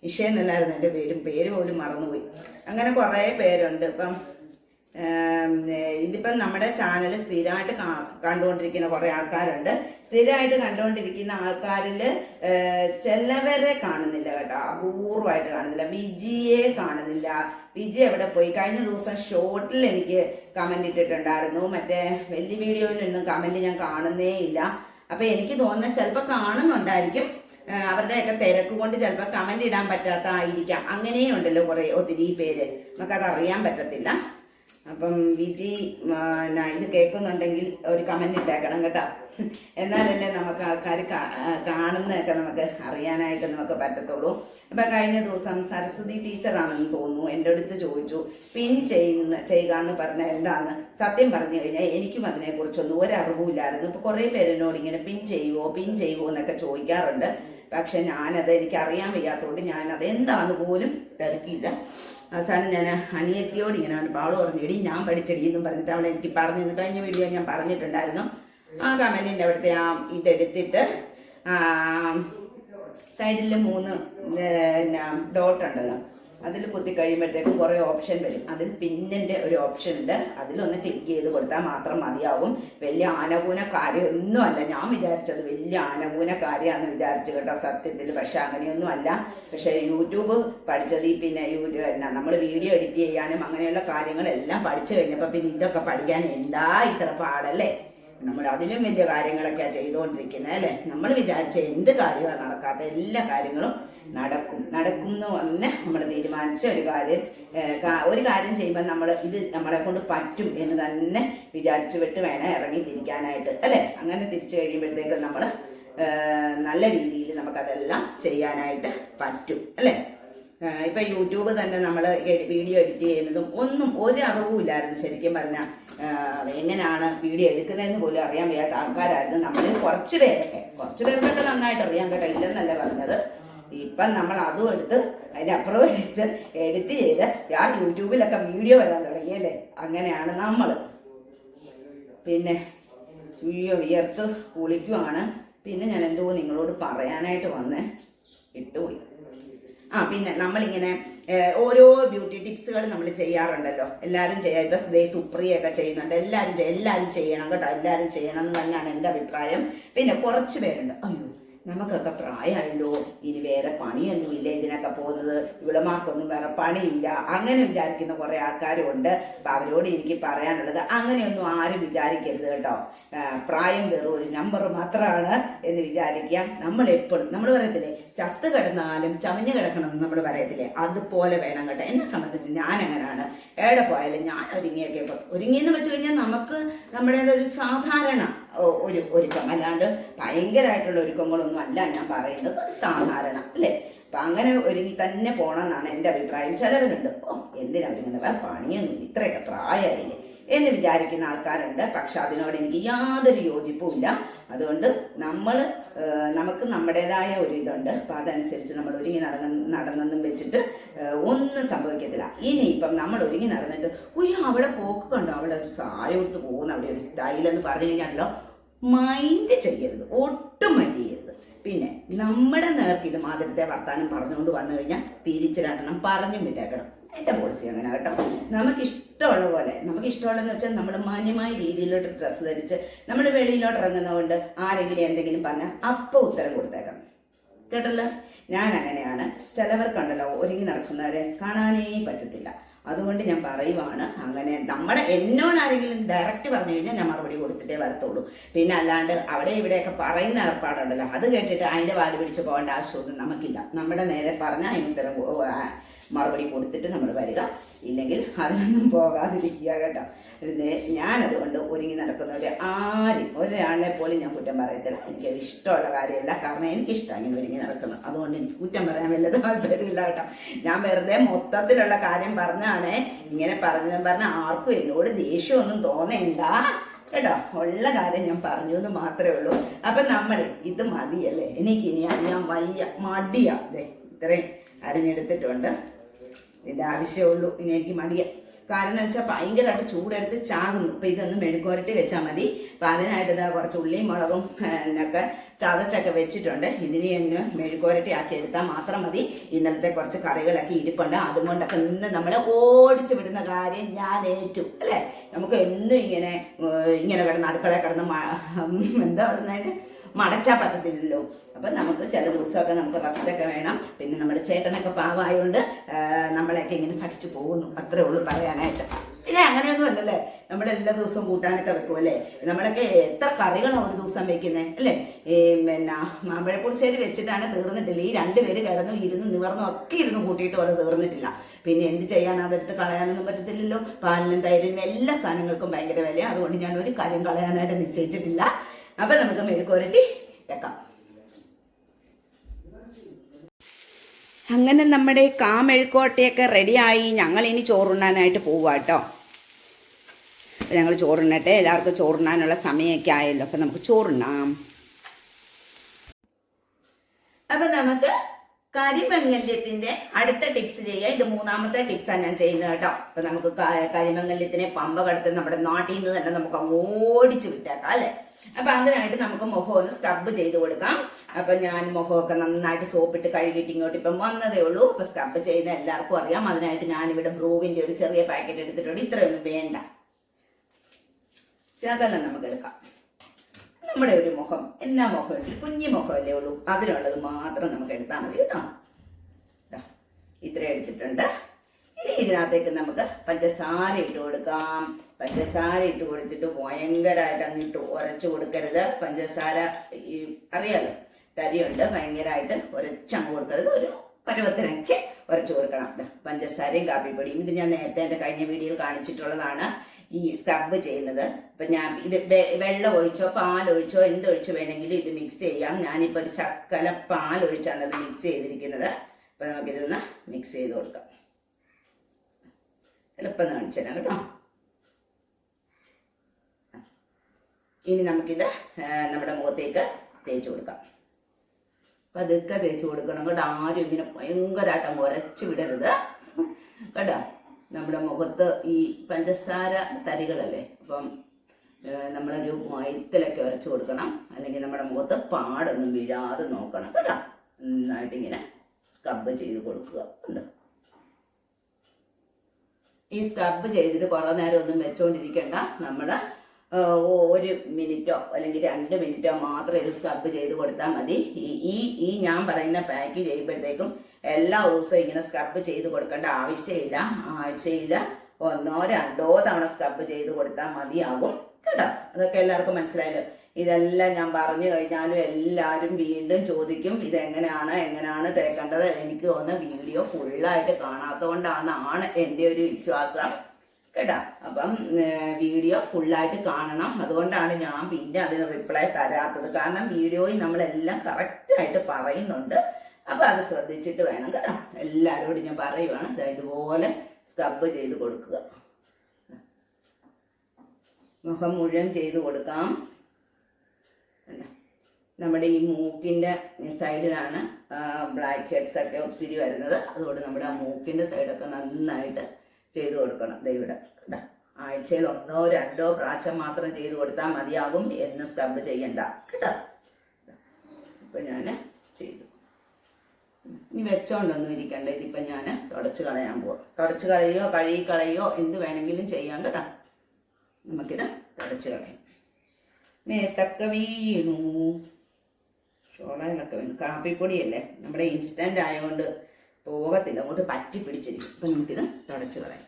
നിഷേ എന്നല്ലായിരുന്നു എന്റെ പേരും. പേര് പോലും മറന്നുപോയി. അങ്ങനെ കുറേ പേരുണ്ട്. ഇപ്പം ഇതിപ്പം നമ്മുടെ ചാനൽ സ്ഥിരമായിട്ട് കണ്ടുകൊണ്ടിരിക്കുന്ന കുറേ ആൾക്കാരുണ്ട്. സ്ഥിരമായിട്ട് കണ്ടുകൊണ്ടിരിക്കുന്ന ആൾക്കാരിൽ ചിലവരെ കാണുന്നില്ല കേട്ടോ. അപൂർവമായിട്ട് കാണുന്നില്ല. വിജിയെ കാണുന്നില്ല. വിജി എവിടെ പോയി? കഴിഞ്ഞ ദിവസം ഷോർട്ടിൽ എനിക്ക് കമന്റ് ഇട്ടിട്ടുണ്ടായിരുന്നു. മറ്റേ വലിയ വീഡിയോയിലൊന്നും കമന്റ് ഞാൻ കാണുന്നേ ഇല്ല. അപ്പം എനിക്ക് തോന്നുന്നത് ചിലപ്പോൾ കാണുന്നുണ്ടായിരിക്കും. അവരുടെയൊക്കെ തിരക്ക് കൊണ്ട് ചിലപ്പോൾ കമന്റ് ഇടാൻ പറ്റാത്ത ആയിരിക്കാം അങ്ങനെയും ഉണ്ടല്ലോ കുറേ ഒത്തിരി പേര്. നമുക്കത് അറിയാൻ പറ്റത്തില്ല. അപ്പം വിജി ഇത് കേൾക്കുന്നുണ്ടെങ്കിൽ ഒരു കമന്റ് ഇട്ടേക്കണം കേട്ടോ. എന്നാലല്ലേ നമുക്ക് ആൾക്കാർ കാണുന്നതൊക്കെ നമുക്ക് അറിയാനായിട്ട് നമുക്ക് പറ്റത്തുള്ളൂ. അപ്പം കഴിഞ്ഞ ദിവസം സരസ്വതി ടീച്ചറാണെന്ന് തോന്നുന്നു. എന്റെ അടുത്ത് ചോദിച്ചു പിൻ ചെയ്യുന്ന ചെയ്യുക എന്ന് പറഞ്ഞാൽ എന്താന്ന്? സത്യം പറഞ്ഞു കഴിഞ്ഞാൽ എനിക്കും അതിനെക്കുറിച്ചൊന്നും ഒരറിവുമില്ലായിരുന്നു ഇപ്പോൾ കുറേ പേര് എന്നോട് ഇങ്ങനെ പിൻ ചെയ്യുവോ പിൻ ചെയ്യുവോ എന്നൊക്കെ ചോദിക്കാറുണ്ട്. പക്ഷെ ഞാനത് എനിക്ക് അറിയാൻ വയ്യാത്തതുകൊണ്ട് ഞാനത് എന്താന്ന് പോലും തിരക്കിയില്ല. അവസാനം ഞാൻ അനിയത്തിയോട് ഇങ്ങനെ പറഞ്ഞു അവൾ പറഞ്ഞു ഞാൻ പഠിച്ചെടി എന്നും പറഞ്ഞിട്ട് അവളെ എനിക്ക് പറഞ്ഞു. കഴിഞ്ഞ വീഡിയോ ഞാൻ പറഞ്ഞിട്ടുണ്ടായിരുന്നു. ആ കമന്റിന്റെ അവിടുത്തെ ആ ഇതെടുത്തിട്ട് സൈഡിൽ മൂന്ന് ഡോട്ട് ഉണ്ടല്ലോ. അതിൽ കുത്തി കഴിയുമ്പോഴത്തേക്കും കുറേ ഓപ്ഷൻ വരും. അതിൽ പിന്നിന്റെ ഒരു ഓപ്ഷൻ ഉണ്ട്. അതിലൊന്ന് ക്ലിക്ക് ചെയ്ത് കൊടുത്താൽ മാത്രം മതിയാവും. വലിയ ആനകൂന കാര്യമൊന്നുമല്ല. ഞാൻ വിചാരിച്ചത് വലിയ ആനകൂന കാര്യമാണെന്ന് വിചാരിച്ചു കേട്ടോ സത്യത്തിൽ. പക്ഷെ അങ്ങനെയൊന്നും അല്ല പക്ഷേ യൂട്യൂബ് പഠിച്ചത് പിന്നെ യൂട്യൂബ് എന്നാ നമ്മൾ വീഡിയോ എഡിറ്റ് ചെയ്യാനും അങ്ങനെയുള്ള കാര്യങ്ങളെല്ലാം പഠിച്ചു കഴിഞ്ഞപ്പോൾ പിന്നെ ഇതൊക്കെ പഠിക്കാൻ എന്താ ഇത്ര പാടല്ലേ? നമ്മൾ അതിലും വലിയ കാര്യങ്ങളൊക്കെയാണ് ചെയ്തുകൊണ്ടിരിക്കുന്നത് അല്ലേ? നമ്മൾ വിചാരിച്ച എന്ത് കാര്യമാണ് നടക്കാത്ത എല്ലാ കാര്യങ്ങളും നടക്കും. നടക്കും എന്ന് തന്നെ നമ്മൾ തീരുമാനിച്ച ഒരു കാര്യം ഒരു കാര്യം ചെയ്യുമ്പോൾ നമ്മൾ ഇത് നമ്മളെ കൊണ്ട് പറ്റും എന്ന് തന്നെ വിചാരിച്ചു വിട്ട് വേണം ഇറങ്ങി തിരിക്കാനായിട്ട് അല്ലേ? അങ്ങനെ തിരിച്ചു കഴിയുമ്പോഴത്തേക്കും നമ്മൾ നല്ല രീതിയിൽ നമുക്കതെല്ലാം ചെയ്യാനായിട്ട് പറ്റും അല്ലേ? ഇപ്പൊ യൂട്യൂബ് തന്നെ നമ്മൾ വീഡിയോ എഡിറ്റ് ചെയ്യുന്നതും ഒന്നും ഒരു അറിവുമില്ലായിരുന്നു ശരിക്കും പറഞ്ഞാൽ എങ്ങനെയാണ് വീഡിയോ എടുക്കുന്നതെന്ന് പോലും അറിയാൻ വയ്യാത്ത ആൾക്കാരായിരുന്നു നമ്മളിൽ കുറച്ച് പേരൊക്കെ. കുറച്ച് പേർക്കൊക്കെ നന്നായിട്ട് അറിയാൻ കേട്ടോ ഇല്ലെന്നല്ല പറഞ്ഞത്. ഇപ്പം നമ്മൾ അതും എടുത്ത് അതിന്റെ അപ്പുറം എടുത്ത് എഡിറ്റ് ചെയ്ത് ആ യൂട്യൂബിലൊക്കെ വീഡിയോ വരാൻ തുടങ്ങിയല്ലേ അങ്ങനെയാണ് നമ്മൾ പിന്നെ ഉയ്യോ വിയർത്ത് കുളിക്കുവാണ്. പിന്നെ ഞാൻ എന്തോ നിങ്ങളോട് പറയാനായിട്ട് വന്നേ. വിട്ടുപോയി ആ പിന്നെ നമ്മളിങ്ങനെ ഓരോ ബ്യൂട്ടി ടിപ്സുകൾ നമ്മൾ ചെയ്യാറുണ്ടല്ലോ. എല്ലാവരും ചെയ്യാം ഇപ്പം സുധേ സുപ്രിയൊക്കെ ചെയ്യുന്നുണ്ട്. എല്ലാവരും എല്ലാവരും ചെയ്യണം കേട്ടോ. എല്ലാവരും ചെയ്യണം എന്ന് തന്നെയാണ് എന്റെ അഭിപ്രായം. പിന്നെ കുറച്ച് പേരുണ്ട്. അയ്യോ നമുക്കൊക്കെ പ്രായമായല്ലോ. ഇനി വേറെ പണിയൊന്നുമില്ല ഇതിനൊക്കെ പോകുന്നത്. ഇവിടെമാർക്കൊന്നും വേറെ പണിയില്ല. അങ്ങനെ വിചാരിക്കുന്ന കുറേ ആൾക്കാരുണ്ട് അപ്പം അവരോട് എനിക്ക് പറയാനുള്ളത് അങ്ങനെയൊന്നും ആരും വിചാരിക്കരുത് കേട്ടോ. പ്രായം വെറും ഒരു നമ്പർ മാത്രമാണ് എന്ന് വിചാരിക്കുക. നമ്മൾ എപ്പോഴും നമ്മൾ പറയത്തില്ലേ ചത്ത് കിടന്നാലും ചമഞ്ഞ് കിടക്കണമെന്ന് നമ്മൾ പറയത്തില്ലേ? അതുപോലെ വേണം കേട്ടോ. എന്നെ സംബന്ധിച്ച് ഞാൻ അങ്ങനെയാണ് എവിടെ പോയാലും ഞാൻ ഒരുങ്ങിയൊക്കെ ഒരുങ്ങിയെന്ന് വെച്ച് കഴിഞ്ഞാൽ നമുക്ക് നമ്മുടേതൊരു സാധാരണ ഒ- ഒരു ഒരുക്കം. അല്ലാണ്ട് ഭയങ്കരമായിട്ടുള്ള ഒരുക്കങ്ങളൊന്നും അല്ല ഞാൻ പറയുന്നത്. സാധാരണ അല്ലേ? അപ്പം അങ്ങനെ ഒരുങ്ങി തന്നെ പോകണം എന്നാണ് എന്റെ അഭിപ്രായം. ചിലവരുണ്ട് ഓ എന്തിനാ ഒരുങ്ങുന്നത് വേറെ പണിയൊന്നുമില്ല ഇത്രയൊക്കെ പ്രായമായില്ലേ എന്ന് വിചാരിക്കുന്ന ആൾക്കാരുണ്ട്. പക്ഷെ അതിനോട് എനിക്ക് യാതൊരു യോജിപ്പുമില്ല അതുകൊണ്ട് നമ്മൾ നമുക്ക് നമ്മുടേതായ ഒരു ഇതുണ്ട്. അപ്പം അതനുസരിച്ച് നമ്മൾ ഒരുങ്ങി നടന്ന നടന്നെന്നും വെച്ചിട്ട് ഒന്നും സംഭവിക്കത്തില്ല. ഇനിയിപ്പം നമ്മൾ ഒരുങ്ങി നടന്നിട്ട് ഉയ്യോ അവിടെ പോക്ക് കണ്ടോ? അവിടെ ഒരു സാരി കൊടുത്ത് പോകുന്ന അവിടെ ഒരു സ്റ്റൈൽ എന്ന് പറഞ്ഞു കഴിഞ്ഞാണല്ലോ മൈൻഡ് ചെയ്യരുത്. ഒട്ടും മൈൻഡ് ചെയ്യരുത്. പിന്നെ നമ്മുടെ നേർക്ക് ഇത് മാതിരത്തെ വർത്താനം പറഞ്ഞുകൊണ്ട് വന്നു കഴിഞ്ഞാൽ തിരിച്ചു പറഞ്ഞും വിട്ടേക്കണം. എന്റെ പോളിസി അങ്ങനെ കേട്ടോ. നമുക്ക് ഇഷ്ടമുള്ള പോലെ നമുക്ക് ഇഷ്ടമുള്ളതെന്ന് വെച്ചാൽ നമ്മൾ മാന്യമായ രീതിയിലോട്ട് ഡ്രസ്സ് ധരിച്ച് നമ്മൾ വെളിയിലോട്ട് ഇറങ്ങുന്നതുകൊണ്ട് ആരെങ്കിലും എന്തെങ്കിലും പറഞ്ഞാൽ അപ്പോൾ ഉത്തരം കൊടുത്തേക്കണം. കേട്ടല്ലോ? ഞാൻ അങ്ങനെയാണ് ചിലവർക്കുണ്ടല്ലോ ഒരുങ്ങി നടക്കുന്നവരെ കാണാനേ പറ്റത്തില്ല. അതുകൊണ്ട് ഞാൻ പറയുവാണ് അങ്ങനെ നമ്മുടെ എന്നോട് ആരെങ്കിലും ഡയറക്റ്റ് പറഞ്ഞു കഴിഞ്ഞാൽ ഞാൻ മറുപടി കൊടുത്തിട്ടേ വരത്തുള്ളൂ. പിന്നെ അല്ലാണ്ട് അവിടെ ഇവിടെയൊക്കെ പറയുന്ന ഏർപ്പാടുണ്ടല്ലോ അത് കേട്ടിട്ട് അതിന്റെ വാൽ പിടിച്ച് പോകേണ്ട ആവശ്യമൊന്നും നമുക്കില്ല. നമ്മുടെ നേരെ പറഞ്ഞാൽ അതിന് മറുപടി കൊടുത്തിട്ട് നമ്മൾ വരിക. ഇല്ലെങ്കിൽ അതിനൊന്നും പോകാതിരിക്കുക കേട്ടോ. ഞാനതുകൊണ്ട് ഒരുങ്ങി നടക്കുന്നവർ ആരും ഒരാളെ പോലും ഞാൻ കുറ്റം പറയത്തില്ല. എനിക്കത് ഇഷ്ടമുള്ള കാര്യമല്ല. കാരണം എനിക്കിഷ്ടമാണ് ഇങ്ങനെ ഒരുങ്ങി നടക്കുന്നത്. അതുകൊണ്ട് എനിക്ക് കുറ്റം പറയാൻ വല്ലത് താല്പര്യമില്ല കേട്ടോ. ഞാൻ വെറുതെ മൊത്തത്തിലുള്ള കാര്യം പറഞ്ഞാണ് ഇങ്ങനെ പറഞ്ഞതെന്ന് പറഞ്ഞാൽ ആർക്കും എന്നോട് ദേഷ്യമൊന്നും തോന്നേണ്ട കേട്ടോ. ഉള്ള കാര്യം ഞാൻ പറഞ്ഞു എന്ന് മാത്രമേ ഉള്ളൂ. അപ്പം നമ്മൾ ഇത് മതിയല്ലേ? എനിക്കിനി ഞാൻ വയ്യ മടിയാ. ദേ ഇത്രയും അരിഞ്ഞെടുത്തിട്ടുണ്ട് ഇതിന്റെ ആവശ്യമുള്ളൂ ഇനി എനിക്ക് മടിയ. കാരണം വെച്ചാൽ ഭയങ്കരമായിട്ട് ചൂടെടുത്ത് ചാകുന്നു അപ്പം ഇതൊന്ന് മെഴുക്കുരട്ടി വെച്ചാൽ മതി. അപ്പം അതിനായിട്ട് ഇതാ കുറച്ച് ഉള്ളിയും മുളകും ഒക്കെ ചതച്ചൊക്കെ വെച്ചിട്ടുണ്ട്. ഇതിനെ ഒന്ന് മെഴുക്കുരട്ടി ആക്കി എടുത്താൽ മാത്രം മതി. ഇന്നലത്തെ കുറച്ച് കറികളൊക്കെ ഇരിപ്പുണ്ട്. അതുകൊണ്ടൊക്കെ ഇന്ന് നമ്മൾ ഓടിച്ചു വിടുന്ന കാര്യം ഞാൻ ഏറ്റു. അല്ലേ? നമുക്ക് എന്നും ഇങ്ങനെ ഇങ്ങനെ കിടന്ന് അടുക്കളയിൽ കിടന്ന് എന്താ പറയുന്നതിന്? മടച്ചാൽ പറ്റത്തില്ലല്ലോ. അപ്പം നമുക്ക് ചില ദിവസമൊക്കെ നമുക്ക് റെസ്റ്റൊക്കെ വേണം. പിന്നെ നമ്മുടെ ചേട്ടനൊക്കെ പാവമായതുകൊണ്ട് നമ്മളെയൊക്കെ ഇങ്ങനെ സഹിച്ചു പോകുന്നു. അത്രേ ഉള്ളൂ പറയാനായിട്ട്. ഇല്ല അങ്ങനെയൊന്നും അല്ലല്ലേ? നമ്മൾ എല്ലാ ദിവസവും കൂട്ടാനൊക്കെ വെക്കുമല്ലേ നമ്മളൊക്കെ എത്ര കറികളാണ് ഒരു ദിവസം വെക്കുന്നത് അല്ലേ? ഈ പിന്നെ മാമ്പഴപ്പുളിശ്ശേരി വെച്ചിട്ടാണ് തീർന്നിട്ടില്ല. ഈ രണ്ടുപേര് കിടന്നു ഇരുന്ന് നിവർന്നു ഒക്കെ ഇരുന്ന് കൂട്ടിയിട്ട് ഓരോ തീർന്നിട്ടില്ല. പിന്നെ എന്ത് ചെയ്യാൻ അതെടുത്ത് കളയാനൊന്നും പറ്റത്തില്ലല്ലോ. പാലിനും തൈരിനും എല്ലാ സാധനങ്ങൾക്കും ഭയങ്കര വിലയാണ് അതുകൊണ്ട് ഞാൻ ഒരു കാര്യം കളയാനായിട്ട് നിശ്ചയിച്ചിട്ടില്ല. അപ്പം നമുക്ക് മെഴുക്കുരട്ടി വെക്കാം. അങ്ങനെ നമ്മുടെ കാമെഴുക്കോട്ടയൊക്കെ റെഡിയായി. ഞങ്ങൾ ഇനി ചോറുണ്ണാനായിട്ട് പോവുക കേട്ടോ അപ്പം ഞങ്ങൾ ചോറുണ്ണട്ടെ. എല്ലാവർക്കും ചോറുണ്ണാനുള്ള സമയമൊക്കെ ആയല്ലോ. അപ്പം നമുക്ക് ചോറുണ്ണാം. അപ്പം നമുക്ക് കരിമംഗല്യത്തിന്റെ അടുത്ത ടിപ്സ് ചെയ്യുക ഇത് മൂന്നാമത്തെ ടിപ്സാണ് ഞാൻ ചെയ്യുന്നത് കേട്ടോ അപ്പം നമുക്ക് കരിമംഗല്യത്തിനെ പമ്പ കടത്ത് നമ്മുടെ നാട്ടിൽ നിന്ന് തന്നെ നമുക്ക് ഓടിച്ചു വിട്ടേക്കാം അല്ലേ? അപ്പം അതിനായിട്ട് നമുക്ക് മുഖം ഒന്ന് സ്ക്രബ് ചെയ്ത് കൊടുക്കാം. അപ്പം ഞാൻ മുഖമൊക്കെ നന്നായിട്ട് സോപ്പിട്ട് കഴുകിയിട്ട് ഇങ്ങോട്ട് ഇപ്പം വന്നതേ ഉള്ളൂ. അപ്പം സ്ക്രബ് ചെയ്യുന്ന എല്ലാവർക്കും അറിയാം. അതിനായിട്ട് ഞാനിവിടെ ബ്രൂവിന്റെ ഒരു ചെറിയ പാക്കറ്റ് എടുത്തിട്ടുണ്ട്. ഇത്രയൊന്നും വേണ്ട. ശകലം നമുക്ക് എടുക്കാം. നമ്മുടെ ഒരു മുഖം എല്ലാ മുഖം കുഞ്ഞു മുഖമല്ലേ ഉള്ളൂ. അതിനുള്ളത് മാത്രം നമുക്ക് എടുത്താൽ മതി കേട്ടോ. ഇത്ര എടുത്തിട്ടുണ്ട്. ഇനി ഇതിനകത്തേക്ക് നമുക്ക് പഞ്ചസാര ഇട്ട് കൊടുക്കാം. പഞ്ചസാര ഇട്ട് കൊടുത്തിട്ട് ഭയങ്കരമായിട്ട് അങ്ങിട്ട് ഉരച്ച് കൊടുക്കരുത്. പഞ്ചസാര ഈ അറിയാലോ തരിയുണ്ട്. ഭയങ്കരമായിട്ട് ഉരച്ചങ്ങ് കൊടുക്കരുത്. ഒരു പരുവത്തിനൊക്കെ ഉരച്ചു കൊടുക്കണം. പഞ്ചസാരയും കാപ്പിപ്പൊടിയും. ഇത് ഞാൻ നേരത്തെ എന്റെ കഴിഞ്ഞ വീഡിയോയിൽ കാണിച്ചിട്ടുള്ളതാണ്. ഈ സ്ക്രബ് ചെയ്യുന്നത്. അപ്പം ഞാൻ ഇത് വെള്ളം ഒഴിച്ചോ പാൽ ഒഴിച്ചോ എന്തൊഴിച്ചോ വേണമെങ്കിലും ഇത് മിക്സ് ചെയ്യാം. ഞാനിപ്പോൾ ഒരു ശക്കല പാൽ ഒഴിച്ചാണ് അത് മിക്സ് ചെയ്തിരിക്കുന്നത്. അപ്പം നമുക്കിതൊന്ന് മിക്സ് ചെയ്ത് കൊടുക്കാം. എളുപ്പം കാണിച്ചു തരാം കേട്ടോ. ഇനി നമുക്കിത് നമ്മുടെ മുഖത്തേക്ക് തേച്ച് കൊടുക്കാം. പതുക്കെ തേച്ച് കൊടുക്കണം കേട്ടോ. ആരും ഇങ്ങനെ ഭയങ്കരമായിട്ട് മുരച്ച് വിടരുത്. കേട്ടോ? നമ്മുടെ മുഖത്ത് ഈ പഞ്ചസാര തരികളല്ലേ? അപ്പം നമ്മളൊരു മയത്തിലൊക്കെ ഉരച്ച് കൊടുക്കണം. അല്ലെങ്കിൽ നമ്മുടെ മുഖത്ത് പാടൊന്നും വീഴാതെ നോക്കണം കേട്ടോ. നന്നായിട്ട് ഇങ്ങനെ സ്ക്രബ് ചെയ്ത് കൊടുക്കുക. ഉണ്ട് ഈ സ്ക്രബ് ചെയ്തിട്ട് കുറേ നേരം ഒന്നും വെച്ചുകൊണ്ടിരിക്കേണ്ട നമ്മൾ ഒരു മിനിറ്റോ അല്ലെങ്കിൽ രണ്ട് മിനിറ്റോ മാത്രം ഇത് സ്ക്രബ് ചെയ്ത് കൊടുത്താൽ മതി. ഈ- ഈ ഞാൻ പറയുന്ന പാക്ക് ചെയ്യുമ്പോഴത്തേക്കും എല്ലാ ദിവസവും ഇങ്ങനെ സ്ക്രബ് ചെയ്ത് കൊടുക്കേണ്ട ആവശ്യമില്ല. ആഴ്ചയിൽ ഒന്നോ രണ്ടോ തവണ സ്ക്രബ് ചെയ്ത് കൊടുത്താൽ മതിയാകും. കേട്ടോ? അതൊക്കെ എല്ലാവർക്കും മനസ്സിലായല്ലോ. ഇതെല്ലാം ഞാൻ പറഞ്ഞു കഴിഞ്ഞാലും എല്ലാവരും വീണ്ടും ചോദിക്കും ഇതെങ്ങനെയാണ് എങ്ങനെയാണ് തേക്കേണ്ടത്? എനിക്ക് തോന്നുന്ന വീഡിയോ ഫുള്ളായിട്ട് കാണാത്തതുകൊണ്ടാണ് ആണ് എന്റെ ഒരു വിശ്വാസം. കേട്ടാ? അപ്പം വീഡിയോ ഫുള്ളായിട്ട് കാണണം. അതുകൊണ്ടാണ് ഞാൻ പിന്നെ അതിന് റിപ്ലൈ തരാത്തത്. കാരണം വീഡിയോയിൽ നമ്മളെല്ലാം കറക്റ്റായിട്ട് പറയുന്നുണ്ട്. അപ്പം അത് ശ്രദ്ധിച്ചിട്ട് വേണം. കേട്ടോ? എല്ലാവരോടും ഞാൻ പറയുവാണ്. ഇതുപോലെ സ്ക്രബ് ചെയ്ത് കൊടുക്കുക. മുഖം മുഴുവൻ ചെയ്ത് കൊടുക്കാം? നമ്മുടെ ഈ മൂക്കിന്റെ സൈഡിലാണ് ബ്ലാക്ക് ഹെഡ്സ് ഒക്കെ ഒത്തിരി വരുന്നത്. അതുകൊണ്ട് നമ്മുടെ ആ മൂക്കിന്റെ സൈഡൊക്കെ നന്നായിട്ട് ചെയ്തു കൊടുക്കണം. ദൈവം ആഴ്ചയിൽ ഒന്നോ രണ്ടോ പ്രാവശ്യം മാത്രം ചെയ്തു കൊടുത്താൽ മതിയാകും എന്ന് സ്ക്രബ് ചെയ്യണ്ട. കേട്ടോ? ഇപ്പം ഞാൻ ചെയ്തു. ഇനി വെച്ചോണ്ടൊന്നും ഇരിക്കണ്ട. ഇതിപ്പം ഞാൻ തുടച്ചു കളയാൻ പോവാം. തുടച്ച് കളയോ കഴുകി കളയോ എന്ത് വേണമെങ്കിലും ചെയ്യാം. കേട്ടോ? നമുക്കിത് തുടച്ചു കളയാം. മേത്തൊക്കെ വീണു. ഷോളയിലൊക്കെ വീണു. കാപ്പിപ്പൊടിയല്ലേ? നമ്മുടെ ഇൻസ്റ്റന്റ് ആയതുകൊണ്ട് പോകത്തില്ല. അങ്ങോട്ട് പറ്റി പിടിച്ചിരിക്കും. അപ്പം നമുക്കിത് തുടച്ച് കളയാം.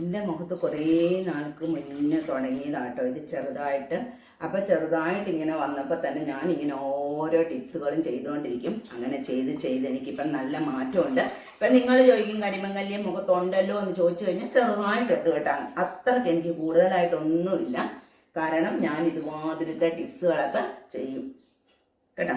എന്റെ മുഖത്ത് കുറേ നാൾക്ക് മുന്നേ തുടങ്ങിയതാട്ടോ. ഇത് ചെറുതായിട്ട്. അപ്പം ചെറുതായിട്ട് ഇങ്ങനെ വന്നപ്പോൾ തന്നെ ഞാൻ ഇങ്ങനെ ഓരോ ടിപ്സുകളും ചെയ്തുകൊണ്ടിരിക്കും. അങ്ങനെ ചെയ്ത് ചെയ്ത് എനിക്കിപ്പം നല്ല മാറ്റമുണ്ട്. ഇപ്പം നിങ്ങൾ ചോദിക്കും കരിമങ്കല്യം മുഖത്തുണ്ടല്ലോ എന്ന് ചോദിച്ചു കഴിഞ്ഞാൽ ചെറുതായിട്ടുണ്ട് കേട്ടാണ് അത്രയ്ക്ക് എനിക്ക് കൂടുതലായിട്ടൊന്നുമില്ല. കാരണം ഞാൻ ഇതുമാതിരത്തെ ടിപ്സുകളൊക്കെ ചെയ്യും. കേട്ടോ.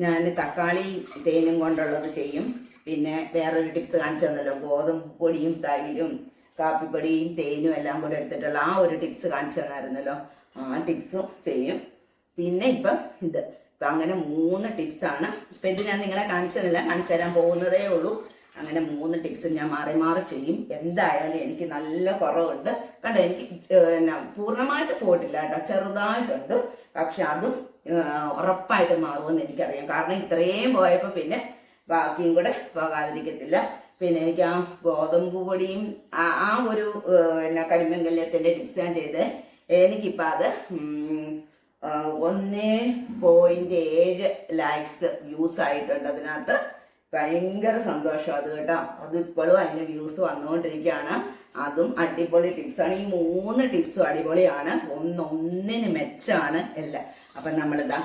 ഞാൻ തക്കാളി തേനും കൊണ്ടുള്ളത് ചെയ്യും. പിന്നെ വേറൊരു ടിപ്സ് കാണിച്ചു തന്നല്ലോ ഗോതമ്പ് പൊടിയും തൈരും കാപ്പിപ്പൊടിയും തേനും എല്ലാം കൂടെ എടുത്തിട്ടുള്ള ആ ഒരു ടിപ്സ് കാണിച്ചു തന്നായിരുന്നല്ലോ. ആ ടിപ്സും ചെയ്യും. പിന്നെ ഇപ്പം ഇത് ഇപ്പം അങ്ങനെ മൂന്ന് ടിപ്സാണ് ഇപ്പം ഇത് ഞാൻ നിങ്ങളെ കാണിച്ചതല്ല കാണിച്ചു തരാൻ പോകുന്നതേ ഉള്ളൂ. അങ്ങനെ മൂന്ന് ടിപ്സ് ഞാൻ മാറി മാറി ചെയ്യും. എന്തായാലും എനിക്ക് നല്ല കുറവുണ്ട്. കണ്ടോ എനിക്ക് പൂർണമായിട്ട് പോയിട്ടില്ല കേട്ടോ. ചെറുതായിട്ടുണ്ട്. പക്ഷെ അതും ഉറപ്പായിട്ട് മാറുമെന്ന് എനിക്കറിയാം. കാരണം ഇത്രയും പോയപ്പോൾ പിന്നെ ബാക്കിയും കൂടെ പോകാതിരിക്കത്തില്ല. പിന്നെ എനിക്ക് ആ ഗോതമ്പ് പൊടിയും ആ ഒരു എന്നാ കരിമങ്കല്യത്തിന്റെ ടിപ്സ് ഞാൻ ചെയ്ത്. എനിക്കിപ്പോൾ അത് ഒന്ന് പോയിന്റ് ഏഴ് ലാക്സ് വ്യൂസ് ആയിട്ടുണ്ട്. അതിനകത്ത് ഭയങ്കര സന്തോഷം അത് കേട്ടോ. അത് ഇപ്പോഴും അതിന് വ്യൂസ് വന്നുകൊണ്ടിരിക്കുകയാണ്. അതും അടിപൊളി ടിപ്സ് ആണ്. ഈ മൂന്ന് ടിപ്സും അടിപൊളിയാണ്. ഒന്നൊന്നിന് മെച്ചാണ് എല്ലാം. അപ്പം നമ്മളിതാ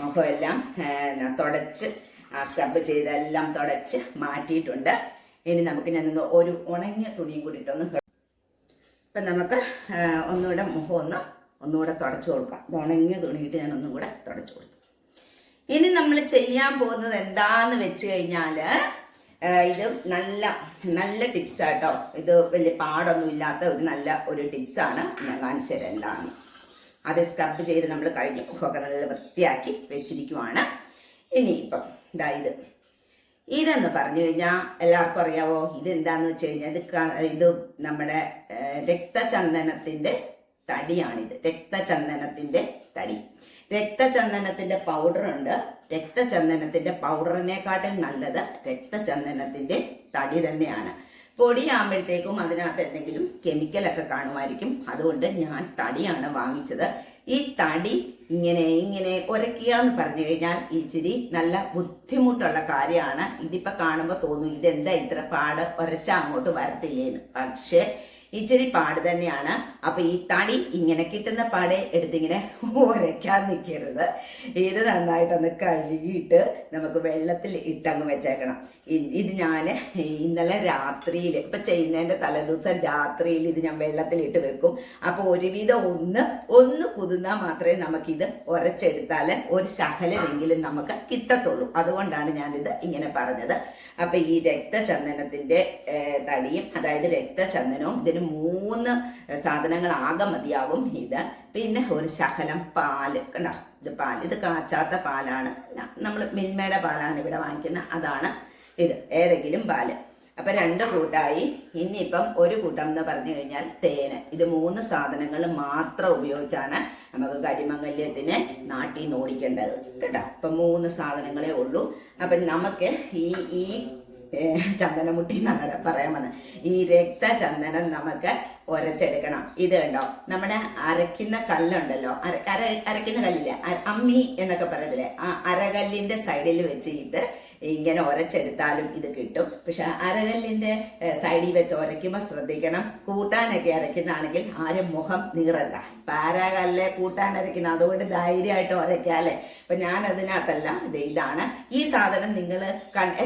മുഖമെല്ലാം തുടച്ച് ആ സ്ക്രബ് ചെയ്തെല്ലാം തുടച്ച് മാറ്റിയിട്ടുണ്ട്. ഇനി നമുക്ക് ഞാനൊന്ന് ഒരു ഉണങ്ങിയ തുണിയും കൂടി ഇട്ടൊന്ന് ഇപ്പം നമുക്ക് ഒന്നുകൂടെ മുഖം ഒന്ന് ഒന്നുകൂടെ തുടച്ചു കൊടുക്കാം. ഇത് ഉണങ്ങിയ തുണിയിട്ട് ഞാൻ ഒന്നും കൂടെ തുടച്ചു കൊടുത്തു. ഇനി നമ്മൾ ചെയ്യാൻ പോകുന്നത് എന്താന്ന് വെച്ച് കഴിഞ്ഞാൽ ഇത് നല്ല നല്ല ടിപ്സ് ആട്ടോ. ഇത് വലിയ പാടൊന്നും ഇല്ലാത്ത ഒരു നല്ല ഒരു ടിപ്സാണ് ഞാൻ കാണിച്ചു തരാം എന്താണെന്ന് അത് സ്ക്രബ് ചെയ്ത് നമ്മൾ കഴിഞ്ഞു. ഒക്കെ നല്ല വൃത്തിയാക്കി വെച്ചിരിക്കുവാണ്. ഇനിയിപ്പം ഇതാ ഇത്. ഇതെന്ന് പറഞ്ഞു കഴിഞ്ഞാൽ എല്ലാവർക്കും അറിയാവോ? ഇത് ഇതെന്താന്ന് വെച്ച് കഴിഞ്ഞാൽ ഇത് ഇത് നമ്മുടെ രക്തചന്ദനത്തിന്റെ തടിയാണിത്. രക്തചന്ദനത്തിന്റെ തടി. രക്തചന്ദനത്തിന്റെ പൗഡർ ഉണ്ട്. രക്തചന്ദനത്തിന്റെ പൗഡറിനെക്കാട്ടിൽ നല്ലത് രക്തചന്ദനത്തിന്റെ തടി തന്നെയാണ്. പൊടിയാകുമ്പോഴത്തേക്കും അതിനകത്ത് എന്തെങ്കിലും കെമിക്കലൊക്കെ കാണുമായിരിക്കും. അതുകൊണ്ട് ഞാൻ തടിയാണ് വാങ്ങിച്ചത്. ഈ തടി ഇങ്ങനെ ഇങ്ങനെ ഉരക്കുക എന്ന് പറഞ്ഞു കഴിഞ്ഞാൽ ഇച്ചിരി നല്ല ബുദ്ധിമുട്ടുള്ള കാര്യമാണ്. ഇതിപ്പോ കാണുമ്പോൾ തോന്നും ഇതെന്താ ഇത്ര പാട്? ഉരച്ച അങ്ങോട്ട് വരത്തില്ലേന്ന്. പക്ഷേ ഇച്ചിരി പാട് തന്നെയാണ്. അപ്പൊ ഈ തടി ഇങ്ങനെ കിട്ടുന്ന പാടെ എടുത്തിങ്ങനെ ഉരയ്ക്കാൻ നിൽക്കരുത് ഇത് നന്നായിട്ടൊന്ന് കഴുകിയിട്ട് നമുക്ക് വെള്ളത്തിൽ ഇട്ടങ്ങ് വെച്ചേക്കണം. ഇത് ഞാൻ ഇന്നലെ രാത്രിയിൽ ഇപ്പൊ ചെയ്യുന്നതിന്റെ തലേദിവസം രാത്രിയിൽ ഇത് ഞാൻ വെള്ളത്തിൽ ഇട്ട് വെക്കും. അപ്പൊ ഒരുവിധം ഒന്ന് ഒന്ന് കുതിന്നാൽ മാത്രമേ നമുക്കിത് ഉരച്ചെടുത്താൽ ഒരു ശകലമെങ്കിലും നമുക്ക് കിട്ടത്തുള്ളൂ. അതുകൊണ്ടാണ് ഞാനിത് ഇങ്ങനെ പറഞ്ഞത്. അപ്പൊ ഈ രക്തചന്ദനത്തിന്റെ തടിയും അതായത് രക്തചന്ദനവും ഇതിന് മൂന്ന് സാധനങ്ങൾ ആകെ മതിയാകും ഇത് പിന്നെ ഒരു ശകലം പാൽ. കണ്ടോ? ഇത് പാൽ ഇത് കാച്ചാത്ത പാലാണ്. നമ്മൾ മിൽമയുടെ പാലാണ് ഇവിടെ വാങ്ങിക്കുന്നത് അതാണ് ഇത്. ഏതെങ്കിലും പാൽ. അപ്പൊ രണ്ട് കൂട്ടായി. ഇനിയിപ്പം ഒരു കൂട്ടം എന്ന് പറഞ്ഞു കഴിഞ്ഞാൽ തേന്. ഇത് മൂന്ന് സാധനങ്ങൾ മാത്രം ഉപയോഗിച്ചാണ് നമുക്ക് കരിമംഗല്യത്തിന് നാട്ടിൽ നിന്ന് ഓടിക്കേണ്ടത്. കേട്ടോ? അപ്പൊ മൂന്ന് സാധനങ്ങളേ ഉള്ളൂ. അപ്പൊ നമുക്ക് ഈ ഈ ചന്ദനമുട്ടി എന്നാണ് പറയാൻ വന്നത് ഈ രക്തചന്ദനം നമുക്ക് ഉരച്ചെടുക്കണം ഇത് കണ്ടോ? നമ്മുടെ അരയ്ക്കുന്ന കല്ലുണ്ടല്ലോ. അര അര അരയ്ക്കുന്ന കല്ലില്ലേ? അമ്മി എന്നൊക്കെ പറയത്തില്ലേ? ആ അരകല്ലിന്റെ സൈഡിൽ വെച്ചിട്ട് ഇങ്ങനെ ഒരച്ചെടുത്താലും ഇത് കിട്ടും. പക്ഷെ അരകല്ലിന്റെ സൈഡിൽ വെച്ച് ഉരയ്ക്കുമ്പോൾ ശ്രദ്ധിക്കണം. കൂട്ടാനൊക്കെ അരയ്ക്കുന്നതാണെങ്കിൽ ആരും മുഖം നീറല്ല പാരാകല്ലെ കൂട്ടാൻ അരയ്ക്കുന്ന അതുകൊണ്ട് ധൈര്യമായിട്ട് ഉരയ്ക്കാല്ലേ അപ്പൊ ഞാൻ അതിനകത്തല്ല ഇത് ഇതാണ്. ഈ സാധനം നിങ്ങൾ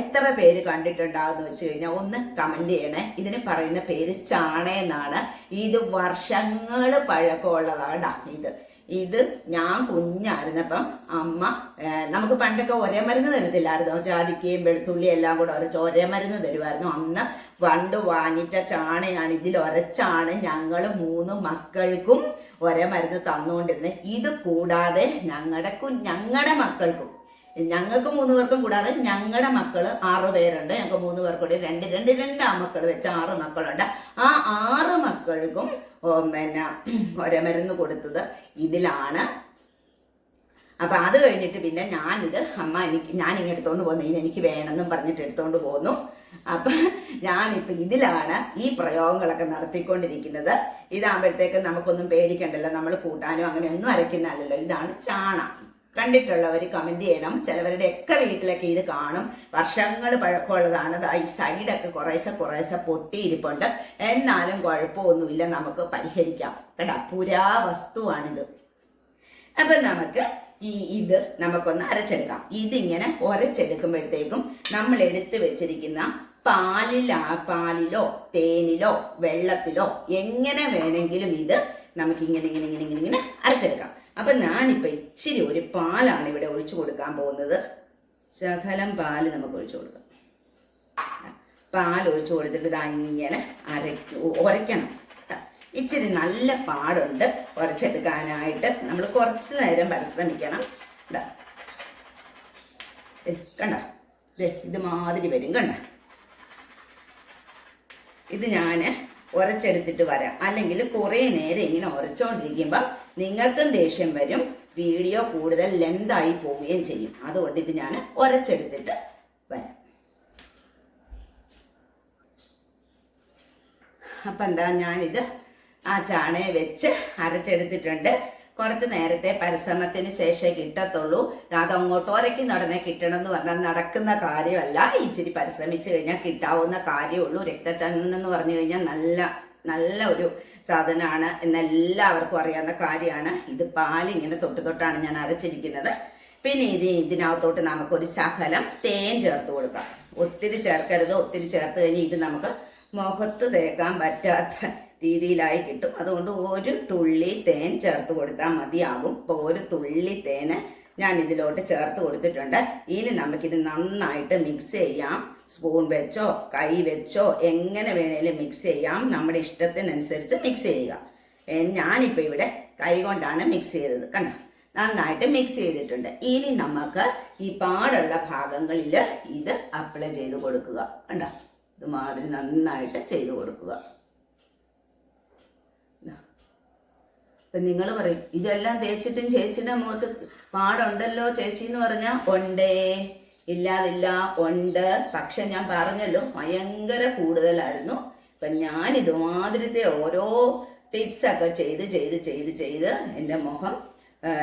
എത്ര പേര് കണ്ടിട്ടുണ്ടാകുന്ന വെച്ച് കഴിഞ്ഞാൽ ഒന്ന് കമന്റ് ചെയ്യണേ. ഇതിന് പറയുന്ന പേര് ചാണ എന്നാണ് ഇത് വർഷങ്ങൾ പഴക്കമുള്ളതാണ് ഇത്. ഇത് ഞാൻ കുഞ്ഞായിരുന്നപ്പം അമ്മ നമുക്ക് പണ്ടൊക്കെ ഒരേ മരുന്ന് തരത്തില്ലായിരുന്നു? ജാതിക്കയും വെളുത്തുള്ളി എല്ലാം കൂടെ ഒരച്ച് ഒരേ മരുന്ന് തരുമായിരുന്നു. അന്ന് പണ്ട് വാങ്ങിച്ച ചാണയാണ് ഇതിൽ ഒരച്ചാണ് ഞങ്ങൾ മൂന്ന് മക്കൾക്കും ഒരേ മരുന്ന് തന്നുകൊണ്ടിരുന്നത് ഇത് കൂടാതെ ഞങ്ങളുടെ ഞങ്ങളുടെ മക്കൾക്കും ഞങ്ങൾക്ക് മൂന്ന് പേർക്കും കൂടാതെ ഞങ്ങളുടെ മക്കൾ ആറ് പേരുണ്ട്. ഞങ്ങൾക്ക് മൂന്ന് പേർക്കൂടി രണ്ട് രണ്ട് രണ്ട് ആ മക്കൾ വെച്ച് ആറ് മക്കളുണ്ട്. ആ ആറ് മക്കൾക്കും പിന്നെ ഒരേ മരുന്ന് കൊടുത്തത് ഇതിലാണ്. അപ്പൊ അത് കഴിഞ്ഞിട്ട് പിന്നെ ഞാനിത് അമ്മ എനിക്ക് ഞാൻ ഇങ്ങനെ എടുത്തോണ്ട് പോകുന്നു. ഇനി എനിക്ക് വേണമെന്നും പറഞ്ഞിട്ട് എടുത്തോണ്ട് പോന്നു അപ്പൊ ഞാനിപ്പോ ഇതിലാണ് ഈ പ്രയോഗങ്ങളൊക്കെ നടത്തിക്കൊണ്ടിരിക്കുന്നത്. ഇതാകുമ്പോഴത്തേക്ക് നമുക്കൊന്നും പേടിക്കണ്ടല്ലോ. നമ്മൾ കൂട്ടാനോ അങ്ങനെ ഒന്നും അരയ്ക്കുന്നതല്ലല്ലോ. ഇതാണ് ചാണ കണ്ടിട്ടുള്ളവർ കമന്റ് ചെയ്യണം. ചിലവരുടെ ഒക്കെ വീട്ടിലൊക്കെ ഇത് കാണും. വർഷങ്ങൾ പഴക്കമുള്ളതാണ്. ഈ സൈഡൊക്കെ കുറേശ്ശെ കുറേശ്ശെ പൊട്ടിയിരിപ്പുണ്ട്. എന്നാലും കുഴപ്പമൊന്നുമില്ല. നമുക്ക് പരിഹരിക്കാം. കേട്ടോ? പുരാവസ്തുവാണിത് അപ്പൊ നമുക്ക് ഈ ഇത് നമുക്കൊന്ന് അരച്ചെടുക്കാം. ഇതിങ്ങനെ ഉരച്ചെടുക്കുമ്പോഴത്തേക്കും നമ്മൾ എടുത്തു വെച്ചിരിക്കുന്ന പാലിലാ പാലിലോ തേനിലോ വെള്ളത്തിലോ എങ്ങനെ വേണമെങ്കിലും ഇത് നമുക്ക് ഇങ്ങനെ ഇങ്ങനെ ഇങ്ങനെ ഇങ്ങനെ ഇങ്ങനെ അരച്ചെടുക്കാം. അപ്പൊ ഞാനിപ്പ ഇച്ചിരി ഒരു പാലാണ് ഇവിടെ ഒഴിച്ചു കൊടുക്കാൻ പോകുന്നത്. ശകലം പാൽ നമുക്ക് ഒഴിച്ചു കൊടുക്കാം. പാൽ ഒഴിച്ചു കൊടുത്തിട്ട് ഇതാ ഇങ്ങനെ അരയ്ക്ക് ഉരയ്ക്കണം ഇച്ചിരി നല്ല പാടുണ്ട് ഉരച്ചെടുക്കാനായിട്ട് നമ്മൾ കുറച്ച് നേരം പരിശ്രമിക്കണം. കണ്ട? ഇത് മാതിരി വരും കണ്ട? ഇത് ഞാൻ ഉരച്ചെടുത്തിട്ട് വരാം. അല്ലെങ്കിൽ കുറേ നേരം ഇങ്ങനെ ഉരച്ചോണ്ടിരിക്കുമ്പം നിങ്ങൾക്കും ദേഷ്യം വരും. വീഡിയോ കൂടുതൽ ലെന്തായി പോവുകയും ചെയ്യും. അതുകൊണ്ട് ഇത് ഞാൻ ഒരച്ചെടുത്തിട്ട് വരാം. അപ്പം എന്താ ഞാനിത് ആ ചാണയെ വെച്ച് അരച്ചെടുത്തിട്ടുണ്ട്. കുറച്ച് നേരത്തെ പരിശ്രമത്തിന് ശേഷമേ കിട്ടത്തുള്ളൂ. അത് അങ്ങോട്ട് ഒരയ്ക്കുന്ന ഉടനെ കിട്ടണം എന്ന് പറഞ്ഞാൽ നടക്കുന്ന കാര്യമല്ല. ഇച്ചിരി പരിശ്രമിച്ചു കഴിഞ്ഞാൽ കിട്ടാവുന്ന കാര്യമുള്ളൂ. രക്തചന്ദനം എന്ന് പറഞ്ഞു കഴിഞ്ഞാൽ നല്ല നല്ല ഒരു സാധനമാണ് എന്നെല്ലാവർക്കും അറിയാവുന്ന കാര്യമാണ്. ഇത് പാലിങ്ങനെ തൊട്ട് തൊട്ടാണ് ഞാൻ അരച്ചിരിക്കുന്നത്. പിന്നെ ഇത് ഇതിനകത്തോട്ട് നമുക്കൊരു ശകലം തേൻ ചേർത്ത് കൊടുക്കാം. ഒത്തിരി ചേർക്കരുത്. ഒത്തിരി ചേർത്ത് കഴിഞ്ഞ് ഇത് നമുക്ക് മുഖത്ത് തേക്കാൻ പറ്റാത്ത രീതിയിലായി കിട്ടും. അതുകൊണ്ട് ഒരു തുള്ളി തേൻ ചേർത്ത് കൊടുത്താൽ മതിയാകും. ഇപ്പോൾ ഒരു തുള്ളി തേന് ഞാൻ ഇതിലോട്ട് ചേർത്ത് കൊടുത്തിട്ടുണ്ട്. ഇനി നമുക്കിത് നന്നായിട്ട് മിക്സ് ചെയ്യാം. സ്പൂൺ വെച്ചോ കൈ വെച്ചോ എങ്ങനെ വേണേലും മിക്സ് ചെയ്യാം. നമ്മുടെ ഇഷ്ടത്തിനനുസരിച്ച് മിക്സ് ചെയ്യുക. ഞാനിപ്പോൾ ഇവിടെ കൈ കൊണ്ടാണ് മിക്സ് ചെയ്തത്. കണ്ട? നന്നായിട്ട് മിക്സ് ചെയ്തിട്ടുണ്ട്. ഇനി നമുക്ക് ഈ പാടുള്ള ഭാഗങ്ങളിൽ ഇത് അപ്ലൈ ചെയ്ത് കൊടുക്കുക. കണ്ടോ? ഇതുമാതിരി നന്നായിട്ട് ചെയ്ത് കൊടുക്കുക. ഇപ്പൊ നിങ്ങൾ പറയും ഇതെല്ലാം തേച്ചിട്ടും ചേച്ചിയുടെ മുഖത്ത് പാടുണ്ടല്ലോ ചേച്ചി എന്ന് പറഞ്ഞാൽ ഉണ്ടേ ഇല്ലാതില്ല ഉണ്ട് പക്ഷെ ഞാൻ പറഞ്ഞല്ലോ ഭയങ്കര കൂടുതലായിരുന്നു. ഇപ്പൊ ഞാൻ ഇതുമാതിരത്തെ ഓരോ ടിപ്സ് ഒക്കെ ചെയ്ത് ചെയ്ത് ചെയ്ത് ചെയ്ത് എന്റെ മുഖം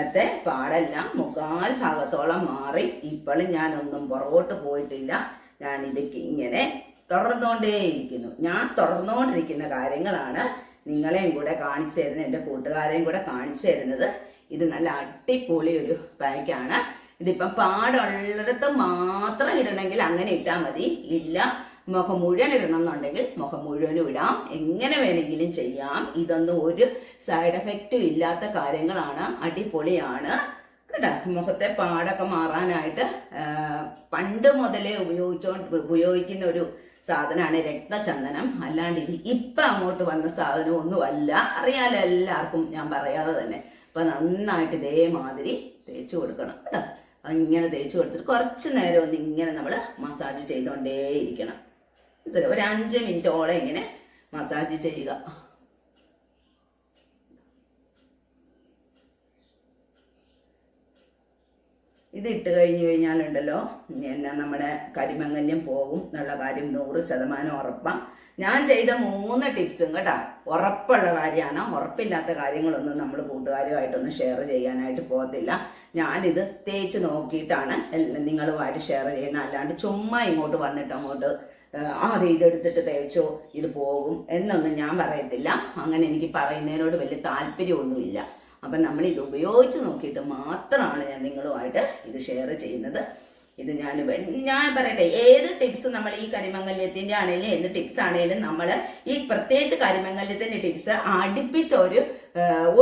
ത്തെ പാടെല്ലാം മുക്കാൽ ഭാഗത്തോളം മാറി. ഇപ്പോഴും ഞാനൊന്നും പുറകോട്ട് പോയിട്ടില്ല. ഞാൻ ഇതൊക്കെ ഇങ്ങനെ തുടർന്നുകൊണ്ടേയിരിക്കുന്നു ഞാൻ തുടർന്നുകൊണ്ടിരിക്കുന്ന കാര്യങ്ങളാണ് നിങ്ങളെയും കൂടെ കാണിച്ചു തരുന്നത് എന്റെ കൂട്ടുകാരെയും കൂടെ കാണിച്ചു തരുന്നത്. ഇത് നല്ല അടിപൊളി ഒരു പാക്കാണ് ഇതിപ്പം പാടുള്ളിടത്ത് മാത്രം ഇടണമെങ്കിൽ അങ്ങനെ ഇട്ടാൽ മതി. ഇല്ല മുഖം മുഴുവൻ ഇടണം എന്നുണ്ടെങ്കിൽ മുഖം മുഴുവനും ഇടാം. എങ്ങനെ വേണമെങ്കിലും ചെയ്യാം. ഇതൊന്നും ഒരു സൈഡ് എഫക്റ്റും ഇല്ലാത്ത കാര്യങ്ങളാണ്. അടിപൊളിയാണ്. കേട്ടോ? മുഖത്തെ പാടൊക്കെ മാറാനായിട്ട് പണ്ട് മുതലേ ഉപയോഗിച്ചോ ഉപയോഗിക്കുന്ന ഒരു സാധനമാണ് രക്തചന്ദനം. അല്ലാണ്ട് ഇത് ഇപ്പം അങ്ങോട്ട് വന്ന സാധനം ഒന്നുമല്ല അറിയാലോ എല്ലാവർക്കും ഞാൻ പറയാതെ തന്നെ. അപ്പം നന്നായിട്ട് ഇതേമാതിരി തേച്ച് കൊടുക്കണം കേട്ടോ. ഇങ്ങനെ തേച്ച് കൊടുത്തിട്ട് കുറച്ച് നേരം ഒന്ന് ഇങ്ങനെ നമ്മൾ മസാജ് ചെയ്തുകൊണ്ടേയിരിക്കണം ഒരു അഞ്ച് മിനിറ്റോളം ഇങ്ങനെ മസാജ് ചെയ്യുക. ഇത് ഇട്ട് കഴിഞ്ഞ് കഴിഞ്ഞാലുണ്ടല്ലോ എന്നാ നമ്മുടെ കരിമങ്ങല്യം പോകും എന്നുള്ള കാര്യം നൂറ് ശതമാനം ഉറപ്പാണ് ഞാൻ ചെയ്ത മൂന്ന് ടിപ്സും കേട്ടോ. ഉറപ്പുള്ള കാര്യമാണ്. ഉറപ്പില്ലാത്ത കാര്യങ്ങളൊന്നും നമ്മൾ കൂട്ടുകാരുമായിട്ടൊന്നും ഷെയർ ചെയ്യാനായിട്ട് പോകത്തില്ല. ഞാനിത് തേച്ച് നോക്കിയിട്ടാണ് എല്ലാം നിങ്ങളുമായിട്ട് ഷെയർ ചെയ്യുന്നത്. അല്ലാണ്ട് ചുമ്മാ ഇങ്ങോട്ട് വന്നിട്ട് അങ്ങോട്ട് ആ അത് ഇതെടുത്തിട്ട് തേച്ചോ ഇത് പോകും എന്നൊന്നും ഞാൻ പറയത്തില്ല. അങ്ങനെ എനിക്ക് പറയുന്നതിനോട് വലിയ താല്പര്യമൊന്നുമില്ല. അപ്പം നമ്മൾ ഇത് ഉപയോഗിച്ച് നോക്കിയിട്ട് മാത്രമാണ് ഞാൻ നിങ്ങളുമായിട്ട് ഇത് ഷെയർ ചെയ്യുന്നത്. ഇത് ഞാൻ ഞാൻ പറയട്ടെ ഏത് ടിപ്സ് നമ്മൾ ഈ കരിമംഗല്യത്തിന്റെ ആണെങ്കിലും എന്ത് ടിപ്സ് ആണെങ്കിലും നമ്മൾ ഈ പ്രത്യേകിച്ച് കരിമംഗല്യത്തിന്റെ ടിപ്സ് അടുപ്പിച്ച ഒരു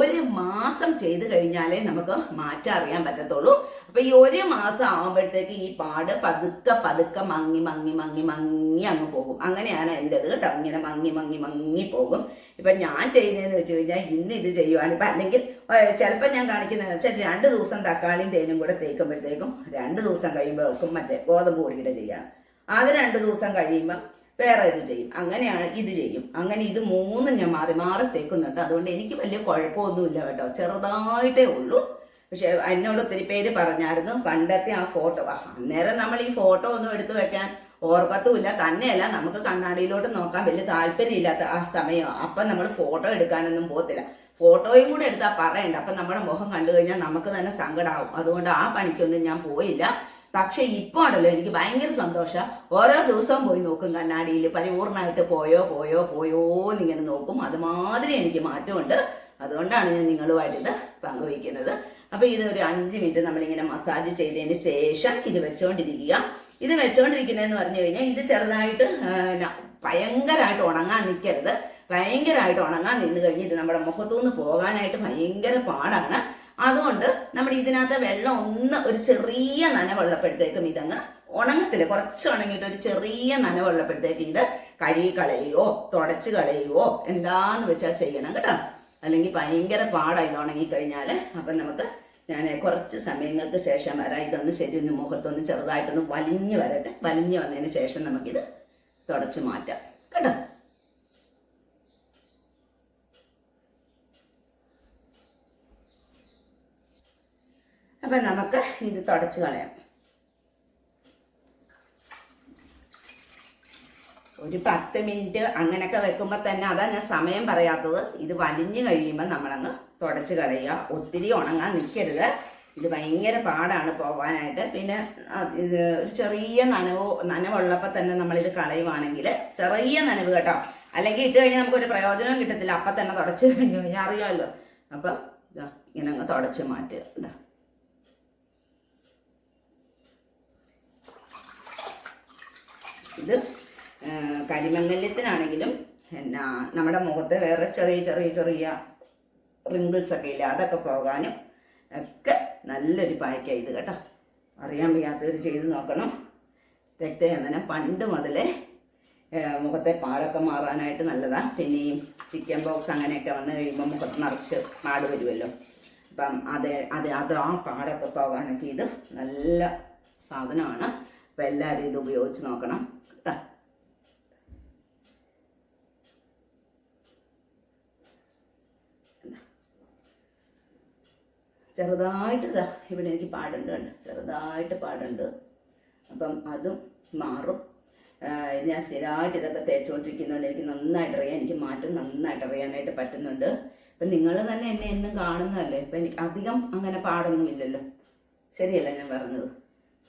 ഒരു മാസം ചെയ്ത് കഴിഞ്ഞാലേ നമുക്ക് മാറ്റം അറിയാൻ പറ്റത്തുള്ളൂ. അപ്പൊ ഈ ഒരു മാസം ആകുമ്പോഴത്തേക്ക് ഈ പാട് പതുക്കെ പതുക്കെ മങ്ങി മങ്ങി മങ്ങി മങ്ങി അങ്ങ് പോകും. അങ്ങനെയാണ് എന്റെത് കേട്ടോ. ഇങ്ങനെ മങ്ങി മങ്ങി മങ്ങി പോകും. ഇപ്പൊ ഞാൻ ചെയ്യുന്നതെന്ന് വെച്ച് കഴിഞ്ഞാൽ ഇന്ന് ഇത് ചെയ്യുവാണ്. ഇപ്പം അല്ലെങ്കിൽ ചിലപ്പോൾ ഞാൻ കാണിക്കുന്ന വെച്ചാൽ രണ്ട് ദിവസം തക്കാളിയും തേനും കൂടെ തേക്കുമ്പോഴത്തേക്കും രണ്ട് ദിവസം കഴിയുമ്പോഴേക്കും മറ്റേ ഗോതമ്പ് പൊടിയുടെ ചെയ്യാം. അത് രണ്ട് ദിവസം കഴിയുമ്പം വേറെ ഇത് ചെയ്യും. അങ്ങനെയാണ് ഇത് ചെയ്യും. അങ്ങനെ ഇത് മൂന്നും ഞാൻ മാറി മാറി തേക്കുന്നുണ്ട്. അതുകൊണ്ട് എനിക്ക് വലിയ കുഴപ്പമൊന്നുമില്ല കേട്ടോ. ചെറുതായിട്ടേ ഉള്ളൂ. പക്ഷെ എന്നോട് ഒത്തിരി പേര് പറഞ്ഞായിരുന്നു പണ്ടത്തെ ആ ഫോട്ടോ. അന്നേരം നമ്മൾ ഈ ഫോട്ടോ ഒന്നും എടുത്തു വെക്കാൻ ഓർക്കത്തുമില്ല തന്നെയല്ല നമുക്ക് കണ്ണാടിയിലോട്ട് നോക്കാൻ വലിയ താല്പര്യമില്ലാത്ത ആ സമയം. അപ്പം നമ്മൾ ഫോട്ടോ എടുക്കാനൊന്നും പോകത്തില്ല. ഫോട്ടോയും കൂടെ എടുത്താൽ പറയണ്ട. അപ്പം നമ്മുടെ മുഖം കണ്ടു കഴിഞ്ഞാൽ നമുക്ക് തന്നെ സങ്കടമാവും അതുകൊണ്ട് ആ പണിക്കൊന്നും ഞാൻ പോയില്ല. പക്ഷെ ഇപ്പോൾ ഉണ്ടല്ലോ എനിക്ക് ഭയങ്കര സന്തോഷം. ഓരോ ദിവസവും പോയി നോക്കും കണ്ണാടിയിൽ. പരിപൂർണമായിട്ട് പോയോ പോയോ പോയോ എന്നിങ്ങനെ നോക്കും. അതുമാതിരി എനിക്ക് മാറ്റമുണ്ട്. അതുകൊണ്ടാണ് ഞാൻ നിങ്ങളുമായിട്ട് ഇത് പങ്കുവയ്ക്കുന്നത്. അപ്പൊ ഇത് ഒരു അഞ്ച് മിനിറ്റ് നമ്മളിങ്ങനെ മസാജ് ചെയ്തതിന് ശേഷം ഇത് വെച്ചുകൊണ്ടിരിക്കുക ഇത് വെച്ചുകൊണ്ടിരിക്കുന്നതെന്ന് പറഞ്ഞു കഴിഞ്ഞാൽ ഇത് ചെറുതായിട്ട് ഭയങ്കരമായിട്ട് ഉണങ്ങാൻ നിൽക്കരുത് ഭയങ്കരമായിട്ട് ഉണങ്ങാൻ നിന്ന് കഴിഞ്ഞ് ഇത് നമ്മുടെ മുഖത്തുനിന്ന് പോകാനായിട്ട് ഭയങ്കര പാടാണ്. അതുകൊണ്ട് നമ്മൾ ഇതിനകത്ത് വെള്ളം ഒന്ന് ഒരു ചെറിയ നനവുള്ളപ്പോഴത്തേക്കും ഇതങ്ങ് ഉണങ്ങത്തില്ല. കുറച്ച് ഉണങ്ങിയിട്ട് ഒരു ചെറിയ നനവുള്ളപ്പോഴത്തേക്ക് ഇത് കഴുകി കളയുകയോ തുടച്ച് കളയുകയോ എന്താന്ന് വെച്ചാൽ ചെയ്യണം കേട്ടോ. അല്ലെങ്കിൽ ഭയങ്കര പാടായി ഇത് ഉണങ്ങിക്കഴിഞ്ഞാൽ അപ്പം നമുക്ക് ഞാൻ കുറച്ച് സമയങ്ങൾക്ക് ശേഷം വരാം. ഇതൊന്ന് ശരി ഒന്ന് മുഖത്തൊന്ന് ചെറുതായിട്ടൊന്ന് വലിഞ്ഞു വരട്ടെ. വലിഞ്ഞു വന്നതിന് ശേഷം നമുക്കിത് തുടച്ച് മാറ്റാം. കേട്ടോ? അപ്പം നമുക്ക് ഇത് തുടച്ച് കളയാം. ഒരു പത്ത് മിനിറ്റ് അങ്ങനെയൊക്കെ വെക്കുമ്പോൾ തന്നെ അതാ ഞാൻ സമയം പറയാത്തത്. ഇത് വലിഞ്ഞു കഴിയുമ്പോൾ നമ്മളങ്ങ് തുടച്ച് കളയുക. ഒത്തിരി ഉണങ്ങാൻ നിൽക്കരുത്. ഇത് ഭയങ്കര പാടാണ് പോകാനായിട്ട് പിന്നെ ഇത് ഒരു ചെറിയ നനവോ നനവുള്ളപ്പോൾ തന്നെ നമ്മളിത് കളയുവാണെങ്കിൽ ചെറിയ നനവ് കേട്ടോ. അല്ലെങ്കിൽ ഇട്ട് കഴിഞ്ഞാൽ നമുക്കൊരു പ്രയോജനവും കിട്ടത്തില്ല. അപ്പം തന്നെ തുടച്ച് കഴിഞ്ഞു കഴിഞ്ഞാൽ അറിയാമല്ലോ അപ്പം ഇതാ ഇങ്ങനെ അങ്ങ് തുടച്ച് മാറ്റുക ഇതാ ഇത് കരിമംഗല്യത്തിനാണെങ്കിലും എന്നാ നമ്മുടെ മുഖത്ത് വേറെ ചെറിയ ചെറിയ ചെറിയ റിങ്കിൾസ് ഒക്കെ ഇല്ല അതൊക്കെ പോകാനും ഒക്കെ നല്ലൊരു പായ്ക്കാണ് ഇത് കേട്ടോ. അറിയാൻ വയ്യാത്തവർ ചെയ്ത് നോക്കണം. രക്തചന്ദനം പണ്ട് മുതലേ മുഖത്തെ പാടൊക്കെ മാറാനായിട്ട് നല്ലതാണ് പിന്നെ ഈ ചിക്കൻ ബോക്സ് അങ്ങനെയൊക്കെ വന്നു കഴിയുമ്പോൾ മുഖത്ത് നിറച്ച് പാട് വരുമല്ലോ അപ്പം അത് അത് അത് ആ പാടൊക്കെ പോകാനൊക്കെ ഇത് നല്ല സാധനമാണ്. അപ്പം എല്ലാവരും ഇത് ഉപയോഗിച്ച് നോക്കണം കേട്ടോ ചെറുതായിട്ട് ഇതാ ഇവിടെ എനിക്ക് പാടുണ്ട് കണ്ടോ? ചെറുതായിട്ട് പാടുണ്ട്. അപ്പം അതും മാറും. ഞാൻ സ്ഥിരമായിട്ട് ഇതൊക്കെ തേച്ചുകൊണ്ടിരിക്കുന്നതുകൊണ്ട് എനിക്ക് നന്നായിട്ട് അറിയാം എനിക്ക് മാറ്റം നന്നായിട്ട് അറിയാനായിട്ട് പറ്റുന്നുണ്ട്. അപ്പം നിങ്ങൾ തന്നെ എന്നെ എന്നും കാണുന്നതല്ലേ? ഇപ്പം എനിക്ക് അധികം അങ്ങനെ പാടൊന്നുമില്ലല്ലോ. ശരിയല്ല ഞാൻ പറഞ്ഞത്?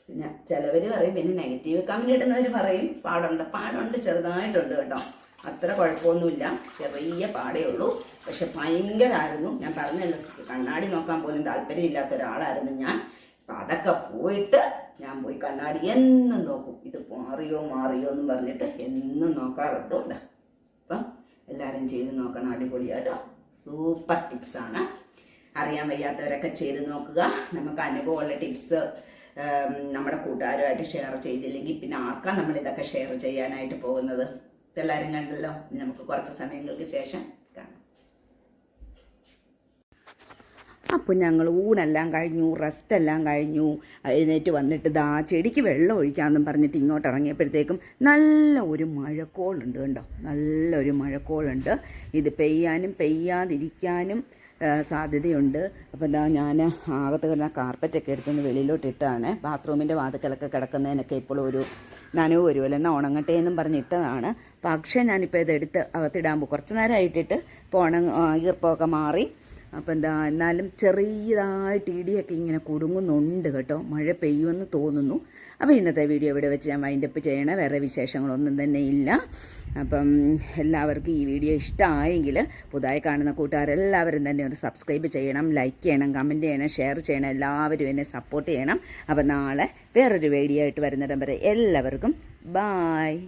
പിന്നെ ചിലവർ പറയും പിന്നെ നെഗറ്റീവ് കമ്മിനിടുന്നവർ പറയും. പാടുണ്ട് പാടുണ്ട് ചെറുതായിട്ടുണ്ട് കേട്ടോ. അത്ര കുഴപ്പമൊന്നുമില്ല. ചെറിയ പാടേ ഉള്ളൂ. പക്ഷെ ഭയങ്കരമായിരുന്നു ഞാൻ പറഞ്ഞല്ലോ കണ്ണാടി നോക്കാൻ പോലും താല്പര്യമില്ലാത്ത ഒരാളായിരുന്നു ഞാൻ. അപ്പം അതൊക്കെ പോയിട്ട് ഞാൻ പോയി കണ്ണാടി എന്നും നോക്കും. ഇത് മാറിയോ മാറിയോ എന്ന് പറഞ്ഞിട്ട് എന്നും നോക്കാറുണ്ട് അപ്പം എല്ലാവരും ചെയ്ത് നോക്കണം അടിപൊളിയാട്ടോ. സൂപ്പർ ടിപ്സാണ് അറിയാൻ വയ്യാത്തവരൊക്കെ ചെയ്ത് നോക്കുക. നമുക്ക് അനുഭവമുള്ള ടിപ്സ് നമ്മുടെ കൂട്ടുകാരുമായിട്ട് ഷെയർ ചെയ്തില്ലെങ്കിൽ പിന്നെ ആർക്കാ നമ്മൾ ഇതൊക്കെ ഷെയർ ചെയ്യാനായിട്ട് പോകുന്നത്? ഇതെല്ലാവരും കണ്ടല്ലോ. നമുക്ക് കുറച്ച് സമയങ്ങൾക്ക് ശേഷം കാണാം. അപ്പോൾ ഞങ്ങൾ ഊണെല്ലാം കഴിഞ്ഞു റെസ്റ്റ് എല്ലാം കഴിഞ്ഞു. എഴുന്നേറ്റ് വന്നിട്ട് ദാ ചെടിക്ക് വെള്ളം ഒഴിക്കാമെന്നും പറഞ്ഞിട്ട് ഇങ്ങോട്ട് ഇറങ്ങിയപ്പോഴത്തേക്കും നല്ല ഒരു മഴക്കോളുണ്ട് കണ്ടോ? നല്ലൊരു മഴക്കോളുണ്ട്. ഇത് പെയ്യാനും പെയ്യാതിരിക്കാനും സാധ്യതയുണ്ട്. അപ്പോൾ എന്താ ഞാൻ അകത്ത് കിടന്ന കാർപ്പറ്റൊക്കെ എടുത്തുനിന്ന് വെളിയിലോട്ട് ഇട്ടതാണ് ബാത്റൂമിന്റെ വാതുക്കലൊക്കെ കിടക്കുന്നതിനൊക്കെ ഇപ്പോൾ ഒരു നനവ് വരുമല്ലോ എന്നാൽ ഉണങ്ങട്ടെ എന്നും പറഞ്ഞിട്ടതാണ് പക്ഷേ ഞാനിപ്പോൾ ഇതെടുത്ത് അകത്തിടാൻ കുറച്ച് നേരമായിട്ടിട്ട് ഇപ്പോൾ ഉണങ്ങ ഈർപ്പമൊക്കെ മാറി. അപ്പോൾ എന്താ എന്നാലും ചെറിയതായിട്ട് ഇടിയൊക്കെ ഇങ്ങനെ കുടുങ്ങുന്നുണ്ട് കേട്ടോ. മഴ പെയ്യുമെന്ന് തോന്നുന്നു. അപ്പോൾ ഇന്നത്തെ വീഡിയോ ഇവിടെ വെച്ച് ഞാൻ വൈൻഡപ്പ് ചെയ്യണേ. വേറെ വിശേഷങ്ങളൊന്നും തന്നെ ഇല്ല. അപ്പം എല്ലാവർക്കും ഈ വീഡിയോ ഇഷ്ടമായെങ്കിൽ പുതുതായി കാണുന്ന കൂട്ടുകാരെല്ലാവരും തന്നെ ഒന്ന് സബ്സ്ക്രൈബ് ചെയ്യണം ലൈക്ക് ചെയ്യണം കമന്റ് ചെയ്യണം ഷെയർ ചെയ്യണം എല്ലാവരും എന്നെ സപ്പോർട്ട് ചെയ്യണം. അപ്പം നാളെ വേറൊരു വീഡിയോ ആയിട്ട് വരുന്നിടം വരെ എല്ലാവർക്കും ബായ്